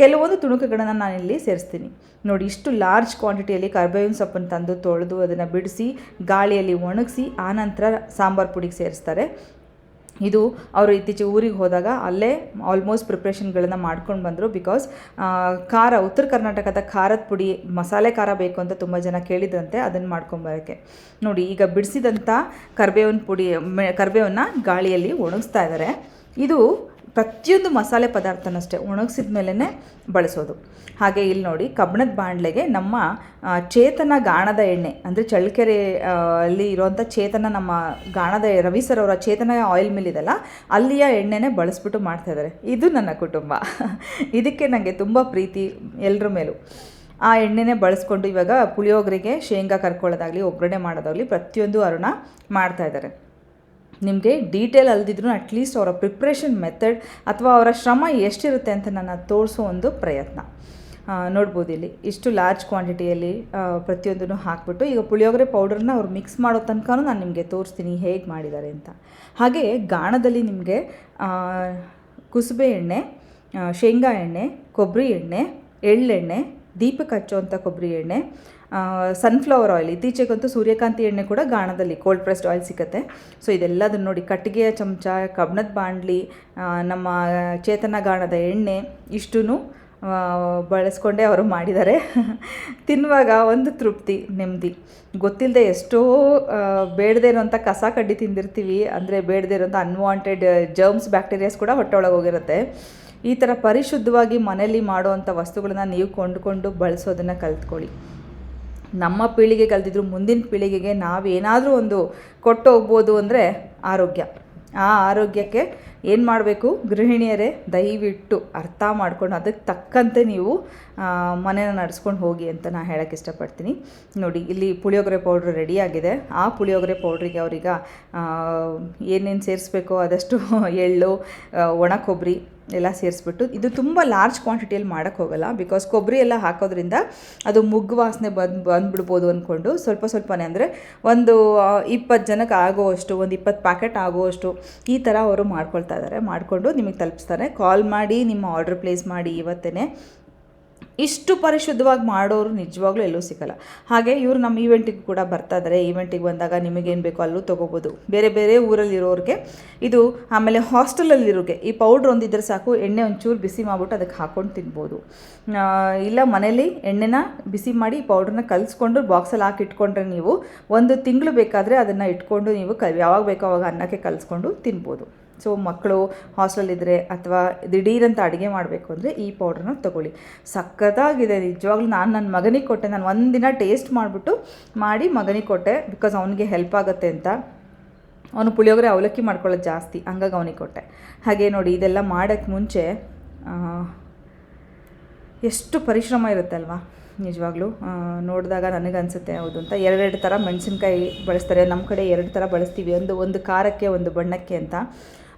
ಕೆಲವೊಂದು ತುಣುಕುಗಳನ್ನು ನಾನಿಲ್ಲಿ ಸೇರಿಸ್ತೀನಿ. ನೋಡಿ, ಇಷ್ಟು ಲಾರ್ಜ್ ಕ್ವಾಂಟಿಟಿಯಲ್ಲಿ ಕರ್ಬೇವಿನ ಸೊಪ್ಪನ್ನು ತಂದು ತೊಳೆದು ಅದನ್ನು ಬಿಡಿಸಿ, ಗಾಳಿಯಲ್ಲಿ ಒಣಗಿಸಿ ಆನಂತರ ಸಾಂಬಾರು ಪುಡಿಗೆ ಸೇರಿಸ್ತಾರೆ. ಇದು ಅವರು ಇತ್ತೀಚೆಗೆ ಊರಿಗೆ ಹೋದಾಗ ಅಲ್ಲೇ ಆಲ್ಮೋಸ್ಟ್ ಪ್ರಿಪ್ರೇಷನ್ಗಳನ್ನು ಮಾಡ್ಕೊಂಡು ಬಂದರು ಬಿಕಾಸ್ ಖಾರ, ಉತ್ತರ ಕರ್ನಾಟಕದ ಖಾರದ ಪುಡಿ, ಮಸಾಲೆ ಖಾರ ಬೇಕು ಅಂತ ತುಂಬ ಜನ ಕೇಳಿದ್ರಂತೆ, ಅದನ್ನು ಮಾಡ್ಕೊಂಬರೋಕ್ಕೆ ನೋಡಿ, ಈಗ ಬಿಡಿಸಿದಂಥ ಕರ್ಬೇವಿನ ಪುಡಿ, ಮೆ, ಕರ್ಬೇವನ್ನ ಗಾಳಿಯಲ್ಲಿ ಒಣಗಿಸ್ತಾ ಇದ್ದಾರೆ ಇದು ಪ್ರತಿಯೊಂದು ಮಸಾಲೆ ಪದಾರ್ಥನೂ ಅಷ್ಟೇ ಒಣಗಿಸಿದ ಮೇಲೇ ಬಳಸೋದು. ಹಾಗೆ ಇಲ್ಲಿ ನೋಡಿ ಕಬ್ಬಣದ ಬಾಣಲೆಗೆ ನಮ್ಮ ಚೇತನ ಗಾಣದ ಎಣ್ಣೆ, ಅಂದರೆ ಚಳ್ಳಕೆರೆ ಅಲ್ಲಿ ಇರೋವಂಥ ಚೇತನ ನಮ್ಮ ಗಾಣದ ರವಿ ಸರ್ ಅವರ ಚೇತನ ಆಯಿಲ್ ಮಿಲ್ ಇದೆಲ್ಲ, ಅಲ್ಲಿಯ ಎಣ್ಣೆನೇ ಬಳಸ್ಬಿಟ್ಟು ಮಾಡ್ತಾಯಿದ್ದಾರೆ ಇದು ನನ್ನ ಕುಟುಂಬ. ಇದಕ್ಕೆ ನನಗೆ ತುಂಬ ಪ್ರೀತಿ ಎಲ್ಲರ ಮೇಲೂ. ಆ ಎಣ್ಣೆನೇ ಬಳಸ್ಕೊಂಡು ಇವಾಗ ಪುಳಿಯೋಗರೆಗೆ ಶೇಂಗಾ ಕರ್ಕೊಳ್ಳೋದಾಗಲಿ, ಒಗ್ಗರಣೆ ಮಾಡೋದಾಗಲಿ ಪ್ರತಿಯೊಂದು ಅರುಣ ಮಾಡ್ತಾಯಿದ್ದಾರೆ ನಿಮಗೆ ಡೀಟೇಲ್ ಅಲ್ದಿದ್ರು ಅಟ್ಲೀಸ್ಟ್ ಅವರ ಪ್ರಿಪ್ರೇಷನ್ ಮೆಥಡ್ ಅಥವಾ ಅವರ ಶ್ರಮ ಎಷ್ಟಿರುತ್ತೆ ಅಂತ ನಾನು ತೋರಿಸೋ ಒಂದು ಪ್ರಯತ್ನ. ನೋಡ್ಬೋದು ಇಲ್ಲಿ. ಇಷ್ಟು ಲಾರ್ಜ್ ಕ್ವಾಂಟಿಟಿಯಲ್ಲಿ ಪ್ರತಿಯೊಂದನ್ನು ಹಾಕ್ಬಿಟ್ಟು ಈಗ ಪುಳಿಯೋಗರೆ ಪೌಡರ್ನ ಅವ್ರು ಮಿಕ್ಸ್ ಮಾಡೋ ತನಕ ನಾನು ನಿಮಗೆ ತೋರಿಸ್ತೀನಿ ಹೇಗೆ ಮಾಡಿದ್ದಾರೆ ಅಂತ. ಹಾಗೆ ಗಾಣದಲ್ಲಿ ನಿಮಗೆ ಕುಸುಬೆ ಎಣ್ಣೆ ಶೇಂಗಾ ಎಣ್ಣೆ ಕೊಬ್ಬರಿ ಎಣ್ಣೆ, ಎಳ್ಳೆಣ್ಣೆ ದೀಪಕ್ಕೆ ಹಚ್ಚೋವಂಥ ಕೊಬ್ಬರಿ ಎಣ್ಣೆ ಸನ್ಫ್ಲವರ್ ಆಯಿಲ್ ಇತ್ತೀಚೆಗಂತೂ ಸೂರ್ಯಕಾಂತಿ ಎಣ್ಣೆ ಕೂಡ ಗಾಣದಲ್ಲಿ ಕೋಲ್ಡ್ ಪ್ರೆಸ್ಡ್ ಆಯಿಲ್ ಸಿಗುತ್ತೆ. ಸೊ ಇದೆಲ್ಲದನ್ನು ನೋಡಿ ಕಟ್ಟಿಗೆಯ ಚಮಚ, ಕಬ್ಬಣದ ಬಾಂಡ್ಲಿ ನಮ್ಮ ಚೇತನ ಗಾಣದ ಎಣ್ಣೆ ಇಷ್ಟೂ ಬಳಸ್ಕೊಂಡೇ ಅವರು ಮಾಡಿದ್ದಾರೆ. ತಿನ್ನುವಾಗ ಒಂದು ತೃಪ್ತಿ, ನೆಮ್ಮದಿ. ಗೊತ್ತಿಲ್ಲದೆ ಎಷ್ಟೋ ಬೇಡದೇ ಇರೋಂಥ ಕಸ ಕಡ್ಡಿ ತಿಂದಿರ್ತೀವಿ. ಅಂದರೆ ಬೇಡದೇ ಇರೋಂಥ ಅನ್ವಾಂಟೆಡ್ ಜರ್ಮ್ಸ್ ಬ್ಯಾಕ್ಟೀರಿಯಾಸ್ ಕೂಡ ಹೊಟ್ಟೆ ಒಳಗೆ ಹೋಗಿರುತ್ತೆ. ಈ ಥರ ಪರಿಶುದ್ಧವಾಗಿ ಮನೆಯಲ್ಲಿ ಮಾಡುವಂಥ ವಸ್ತುಗಳನ್ನ ನೀವು ಕೊಂಡುಕೊಂಡು ಬಳಸೋದನ್ನು ಕಲ್ತ್ಕೊಳ್ಳಿ. ನಮ್ಮ ಪೀಳಿಗೆ ಕಲ್ತಿದ್ರು, ಮುಂದಿನ ಪೀಳಿಗೆಗೆ ನಾವೇನಾದರೂ ಒಂದು ಕೊಟ್ಟು ಹೋಗ್ಬೋದು ಅಂದರೆ ಆರೋಗ್ಯ. ಆ ಆರೋಗ್ಯಕ್ಕೆ ಏನು ಮಾಡಬೇಕು? ಗೃಹಿಣಿಯರೇ, ದಯವಿಟ್ಟು ಅರ್ಥ ಮಾಡ್ಕೊಂಡು ಅದಕ್ಕೆ ತಕ್ಕಂತೆ ನೀವು ಮನೇನ ನಡೆಸ್ಕೊಂಡು ಹೋಗಿ ಅಂತ ನಾನು ಹೇಳೋಕ್ಕೆ ಇಷ್ಟಪಡ್ತೀನಿ. ನೋಡಿ, ಇಲ್ಲಿ ಪುಳಿಯೋಗರೆ ಪೌಡ್ರ್ ರೆಡಿಯಾಗಿದೆ ಆ ಪುಳಿಯೋಗರೆ ಪೌಡ್ರಿಗೆ ಅವ್ರೀಗ ಏನೇನು ಸೇರಿಸ್ಬೇಕೋ ಅದಷ್ಟು ಎಳ್ಳು ಒಣ ಕೊಬ್ಬರಿ ಎಲ್ಲ ಸೇರಿಸ್ಬಿಟ್ಟು, ಇದು ತುಂಬ ಲಾರ್ಜ್ ಕ್ವಾಂಟಿಟಿಯಲ್ಲಿ ಮಾಡೋಕ್ಕೆ ಹೋಗಲ್ಲ ಬಿಕಾಸ್ ಕೊಬ್ಬರಿ ಎಲ್ಲ ಹಾಕೋದ್ರಿಂದ ಅದು ಮುಗ್ಗು ವಾಸನೆ ಬಂದು, ಬಂದ್ಬಿಡ್ಬೋದು ಅಂದ್ಕೊಂಡು ಸ್ವಲ್ಪ ಸ್ವಲ್ಪನೇ ಅಂದರೆ ಒಂದು ಇಪ್ಪತ್ತು ಜನಕ್ಕೆ ಆಗೋವಷ್ಟು, ಒಂದು ಇಪ್ಪತ್ತು ಪ್ಯಾಕೆಟ್ ಆಗೋವಷ್ಟು ಈ ಥರ ಅವರು ಮಾಡ್ಕೊಳ್ತಾ ಇದ್ದಾರೆ ಮಾಡಿಕೊಂಡು ನಿಮಗೆ ತಲುಪಿಸ್ತಾರೆ ಕಾಲ್ ಮಾಡಿ, ನಿಮ್ಮ ಆರ್ಡ್ರ್ ಪ್ಲೇಸ್ ಮಾಡಿ ಇವತ್ತೇ ಇಷ್ಟು ಪರಿಶುದ್ಧವಾಗಿ ಮಾಡೋರು ನಿಜವಾಗ್ಲೂ ಎಲ್ಲೂ ಸಿಗಲ್ಲ. ಹಾಗೆ ಇವರು ನಮ್ಮ ಈವೆಂಟಿಗೆ ಕೂಡ ಬರ್ತಾ ಇದ್ದಾರೆ ಈವೆಂಟಿಗೆ ಬಂದಾಗ ನಿಮಗೇನು ಬೇಕೋ ಅಲ್ಲೂ ತೊಗೋಬೋದು. ಬೇರೆ ಬೇರೆ ಊರಲ್ಲಿರೋರಿಗೆ ಇದು ಆಮೇಲೆ ಹಾಸ್ಟೆಲಲ್ಲಿರೋರಿಗೆ ಈ ಪೌಡ್ರ್ ಒಂದಿದ್ರೆ ಸಾಕು, ಎಣ್ಣೆ ಒಂಚೂರು ಬಿಸಿ ಮಾಡಿಬಿಟ್ಟು ಅದಕ್ಕೆ ಹಾಕ್ಕೊಂಡು ತಿನ್ಬೋದು. ಇಲ್ಲ ಮನೇಲಿ ಎಣ್ಣೆನ ಬಿಸಿ ಮಾಡಿ ಪೌಡ್ರನ್ನ ಕಲಿಸ್ಕೊಂಡು ಬಾಕ್ಸಲ್ಲಿ ಹಾಕಿ ಇಟ್ಕೊಂಡ್ರೆ ನೀವು ಒಂದು ತಿಂಗಳು ಬೇಕಾದರೆ ಅದನ್ನು ಇಟ್ಕೊಂಡು ನೀವು ಕ ಯಾವಾಗ ಬೇಕೋ ಅವಾಗ ಅನ್ನಕ್ಕೆ ಕಲಿಸ್ಕೊಂಡು ತಿನ್ಬೋದು. ಸೊ ಮಕ್ಕಳು ಹಾಸ್ಟೆಲಿದ್ದರೆ ಅಥವಾ ದಿಢೀರಂತ ಅಡುಗೆ ಮಾಡಬೇಕು ಅಂದರೆ ಈ ಪೌಡ್ರನ್ನ ತೊಗೊಳ್ಳಿ. ಸಖತ್ತಾಗಿದೆ, ನಿಜವಾಗ್ಲೂ ನಾನು ನನ್ನ ಮಗನಿಗೆ ಕೊಟ್ಟೆ. ನಾನು ಒಂದಿನ ಟೇಸ್ಟ್ ಮಾಡಿಬಿಟ್ಟು ಮಾಡಿ ಮಗನಿಗೆ ಕೊಟ್ಟೆ ಬಿಕಾಸ್ ಅವನಿಗೆ ಹೆಲ್ಪ್ ಆಗುತ್ತೆ ಅಂತ. ಅವನು ಪುಳಿಯೋಗರೆ ಅವಲಕ್ಕಿ ಮಾಡ್ಕೊಳ್ಳೋದು ಜಾಸ್ತಿ, ಹಂಗಾಗಿ ಅವನಿಗೆ ಕೊಟ್ಟೆ. ಹಾಗೆ ನೋಡಿ, ಇದೆಲ್ಲ ಮಾಡೋಕ್ಕೆ ಮುಂಚೆ ಎಷ್ಟು ಪರಿಶ್ರಮ ಇರುತ್ತೆ ಅಲ್ವಾ? ನಿಜವಾಗ್ಲೂ ನೋಡಿದಾಗ ನನಗನ್ಸುತ್ತೆ ಹೌದು ಅಂತ. ಎರಡೆರಡು ಥರ ಮೆಣಸಿನ್ಕಾಯಿ ಬಳಸ್ತಾರೆ. ನಮ್ಮ ಕಡೆ ಎರಡು ಥರ ಬಳಸ್ತೀವಿ. ಒಂದು ಒಂದು ಖಾರಕ್ಕೆ, ಒಂದು ಬಣ್ಣಕ್ಕೆ ಅಂತ.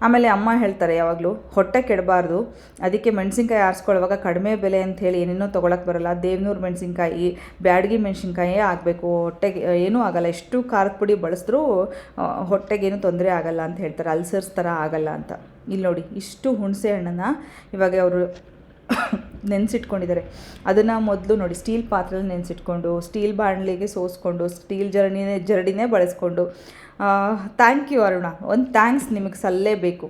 ಆಮೇಲೆ ಅಮ್ಮ ಹೇಳ್ತಾರೆ ಯಾವಾಗಲೂ, ಹೊಟ್ಟೆ ಕೆಡಬಾರ್ದು. ಅದಕ್ಕೆ ಮೆಣಸಿನ್ಕಾಯಿ ಆರಿಸ್ಕೊಳ್ಳುವಾಗ ಕಡಿಮೆ ಬೆಲೆ ಅಂತ ಹೇಳಿ ಏನೇನೋ ತೊಗೊಳಕ್ಕೆ ಬರಲ್ಲ. ದೇವ್ನೂರು ಮೆಣಸಿನ್ಕಾಯಿ, ಬ್ಯಾಡಗಿ ಮೆಣಸಿನ್ಕಾಯೇ ಆಗಬೇಕು. ಹೊಟ್ಟೆಗೆ, ಏನೂ ಆಗಲ್ಲ. ಎಷ್ಟು ಖಾರದ ಪುಡಿ ಬಳಸಿದ್ರೂ ಹೊಟ್ಟೆಗೇನು ತೊಂದರೆ ಆಗಲ್ಲ ಅಂತ ಹೇಳ್ತಾರೆ. ಅಲ್ಸರ್ಸ್ ಥರ ಆಗಲ್ಲ ಅಂತ. ಇಲ್ಲಿ ನೋಡಿ, ಇಷ್ಟು ಹುಣಸೆ ಹಣ್ಣನ್ನು ಇವಾಗ ಅವರು ನೆನೆಸಿಟ್ಕೊಂಡಿದ್ದಾರೆ. ಅದನ್ನು ಮೊದಲು ನೋಡಿ, ಸ್ಟೀಲ್ ಪಾತ್ರೆಯಲ್ಲಿ ನೆನೆಸಿಟ್ಕೊಂಡು, ಸ್ಟೀಲ್ ಬಾಣಲಿಗೆ ಸೋಸ್ಕೊಂಡು, ಸ್ಟೀಲ್ ಜರಡಿನೇ ಜರಡಿನೇ ಬಳಸ್ಕೊಂಡು ಥ್ಯಾಂಕ್ ಯು ಅರುಣ. ಒಂದು ಥ್ಯಾಂಕ್ಸ್ ನಿಮಗೆ ಸಲ್ಲಲೇಬೇಕು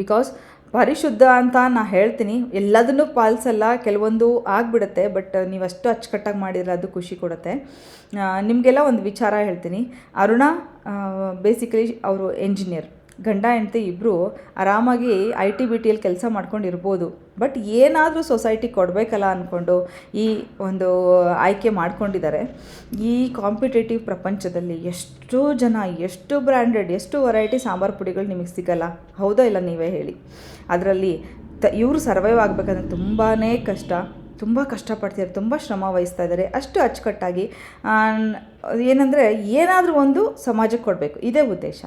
ಬಿಕಾಸ್ ಪರಿಶುದ್ಧ ಅಂತ ನಾ ಹೇಳ್ತೀನಿ, ಎಲ್ಲದನ್ನೂ ಪಾಲಿಸಲ್ಲ, ಕೆಲವೊಂದು ಆಗಿಬಿಡುತ್ತೆ ಬಟ್ ನೀವು ಅಷ್ಟು ಅಚ್ಚುಕಟ್ಟಾಗಿ ಮಾಡಿದ್ರೆ ಅದು ಖುಷಿ ಕೊಡುತ್ತೆ. ನಿಮಗೆಲ್ಲ ಒಂದು ವಿಚಾರ ಹೇಳ್ತೀನಿ. ಅರುಣ ಬೇಸಿಕಲಿ ಅವರು ಎಂಜಿನಿಯರ್ ಗಂಡ ಹೆಂಡತಿ ಇಬ್ಬರು ಆರಾಮಾಗಿ ಐ ಟಿ ಬಿ ಟಿಯಲ್ಲಿ ಕೆಲಸ ಮಾಡ್ಕೊಂಡು ಇರ್ಬೋದು ಬಟ್ ಏನಾದರೂ ಸೊಸೈಟಿ ಕೊಡಬೇಕಲ್ಲ ಅಂದ್ಕೊಂಡು ಈ ಒಂದು ಆಯ್ಕೆ ಮಾಡ್ಕೊಂಡಿದ್ದಾರೆ. ಈ ಕಾಂಪಿಟೇಟಿವ್ ಪ್ರಪಂಚದಲ್ಲಿ ಎಷ್ಟು ಜನ, ಎಷ್ಟು ಬ್ರ್ಯಾಂಡೆಡ್ ಎಷ್ಟು ವೆರೈಟಿ ಸಾಂಬಾರು ಪುಡಿಗಳು ನಿಮಗೆ ಸಿಗಲ್ಲ. ಹೌದಾ ಇಲ್ಲ ನೀವೇ ಹೇಳಿ. ಅದರಲ್ಲಿ ತ, ಇವರು ಸರ್ವೈವ್ ಆಗಬೇಕಂದ್ರೆ ತುಂಬಾ ಕಷ್ಟ. ತುಂಬ ಕಷ್ಟಪಡ್ತಿದ್ದಾರೆ, ತುಂಬ ಶ್ರಮ ವಹಿಸ್ತಾ ಇದ್ದಾರೆ. ಅಷ್ಟು ಅಚ್ಚುಕಟ್ಟಾಗಿ ಏನಂದರೆ ಏನಾದರೂ ಒಂದು ಸಮಾಜಕ್ಕೆ ಕೊಡಬೇಕು. ಇದೇ ಉದ್ದೇಶ.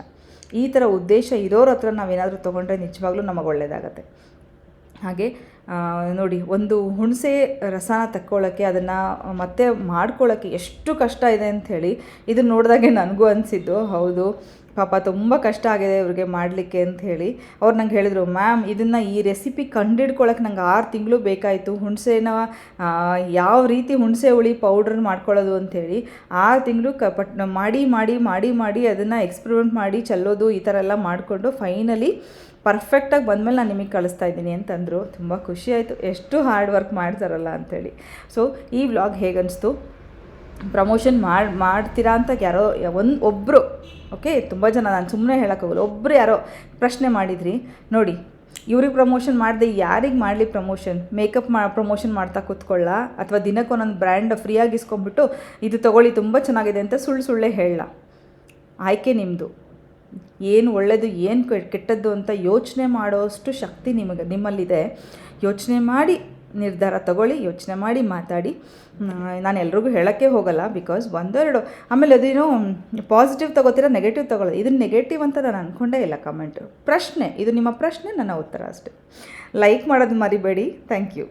ಈ ಥರ ಉದ್ದೇಶ ಇರೋರ ಹತ್ರ ನಾವೇನಾದರೂ ತೊಗೊಂಡ್ರೆ ನಿಜವಾಗ್ಲೂ ನಮಗೆ ಒಳ್ಳೆಯದಾಗತ್ತೆ ಹಾಗೆ ನೋಡಿ, ಒಂದು ಹುಣಸೆ ರಸನ ತಕ್ಕೊಳ್ಳೋಕ್ಕೆ ಅದನ್ನು ಮತ್ತೆ ಮಾಡ್ಕೊಳ್ಳೋಕ್ಕೆ ಎಷ್ಟು ಕಷ್ಟ ಇದೆ ಅಂಥೇಳಿ ಇದನ್ನು ನೋಡಿದಾಗೆ ನನಗೂ ಅನಿಸಿದ್ದು. ಹೌದು. ಪಾಪ ತುಂಬ ಕಷ್ಟ ಆಗಿದೆ ಇವ್ರಿಗೆ ಮಾಡಲಿಕ್ಕೆ ಅಂತ ಹೇಳಿ. ಅವ್ರು ನಂಗೆ ಹೇಳಿದರು, ಮ್ಯಾಮ್, ಇದನ್ನು ಈ ರೆಸಿಪಿ ಕಂಡಿಡ್ಕೊಳಕ್ಕೆ ನಂಗೆ ಆರು ತಿಂಗಳು ಬೇಕಾಯಿತು. ಹುಣಸೇನ ಯಾವ ರೀತಿ ಹುಣಸೆ ಹುಳಿ ಪೌಡ್ರನ್ನ ಮಾಡ್ಕೊಳ್ಳೋದು ಅಂಥೇಳಿ ಆರು ತಿಂಗಳು ಕ, ಪಟ್, ಮಾಡಿ ಮಾಡಿ ಮಾಡಿ ಮಾಡಿ ಅದನ್ನು ಎಕ್ಸ್ಪೆರಿಮೆಂಟ್ ಮಾಡಿ ಚೆಲ್ಲೋದು ಈ ಥರ ಎಲ್ಲ ಮಾಡಿಕೊಂಡು ಫೈನಲಿ ಪರ್ಫೆಕ್ಟಾಗಿ ಬಂದಮೇಲೆ ನಾನು ನಿಮಗೆ ಕಳಿಸ್ತಾ ಇದ್ದೀನಿ ಅಂತಂದರು. ತುಂಬ ಖುಷಿ ಆಯಿತು. ಎಷ್ಟು ಹಾರ್ಡ್ ವರ್ಕ್ ಮಾಡ್ತಾರಲ್ಲ ಅಂಥೇಳಿ ಸೊ ಈ ವ್ಲಾಗ್ ಹೇಗನ್ನಿಸ್ತು ಪ್ರಮೋಷನ್ ಮಾಡಿ, ಮಾಡ್ತೀರಾ ಅಂತ ಯಾರೋ, ಒಂದು ಒಬ್ಬರು ಓಕೆ, ತುಂಬ ಜನ, ನಾನು ಸುಮ್ಮನೆ ಹೇಳೋಕ್ಕಾಗಲ್ಲ ಒಬ್ಬರು ಯಾರೋ ಪ್ರಶ್ನೆ ಮಾಡಿದ್ರಿ, ನೋಡಿ, ಇವ್ರಿಗೆ ಪ್ರಮೋಷನ್ ಮಾಡಿದೆ, ಯಾರಿಗೆ ಮಾಡಲಿ ಪ್ರಮೋಷನ್? ಮೇಕಪ್ ಮಾ, ಪ್ರಮೋಷನ್ ಮಾಡ್ತಾ ಕೂತ್ಕೊಳ್ಳ? ಅಥವಾ ದಿನಕ್ಕೆ ಒಂದೊಂದು ಬ್ರ್ಯಾಂಡ್ ಫ್ರೀಯಾಗಿ ಇಸ್ಕೊಂಡ್ಬಿಟ್ಟು ಇದು ತೊಗೊಳ್ಳಿ, ತುಂಬ ಚೆನ್ನಾಗಿದೆ ಅಂತ ಸುಳ್ಳು ಸುಳ್ಳೆ ಹೇಳಲ್ಲ ಆಯ್ಕೆ ನಿಮ್ಮದು ಏನು ಒಳ್ಳೆಯದು ಏನು ಕೆಟ್ಟದ್ದು ಅಂತ ಯೋಚನೆ ಮಾಡೋಷ್ಟು ಶಕ್ತಿ ನಿಮಗೆ, ನಿಮ್ಮಲ್ಲಿದೆ. ಯೋಚನೆ ಮಾಡಿ ನಿರ್ಧಾರ ತಗೊಳ್ಳಿ, ಯೋಚನೆ ಮಾಡಿ, ಮಾತಾಡಿ. ನಾನು ಎಲ್ರಿಗೂ ಹೇಳೋಕ್ಕೆ ಹೋಗಲ್ಲ ಬಿಕಾಸ್ ಒಂದೆರಡು ಆಮೇಲೆ ಅದೇನೋ ಪಾಸಿಟಿವ್ ತಗೋತೀರಾ ನೆಗೆಟಿವ್ ತಗೊಳ್ಳೋದು ಇದು ನೆಗೆಟಿವ್ ಅಂತ ನಾನು ಅಂದ್ಕೊಂಡೇ ಇಲ್ಲ ಕಮೆಂಟು ಪ್ರಶ್ನೆ, ಇದು ನಿಮ್ಮ ಪ್ರಶ್ನೆ, ನನ್ನ ಉತ್ತರ ಅಷ್ಟೆ. ಲೈಕ್ ಮಾಡೋದು ಮರಿಬೇಡಿ. Thank you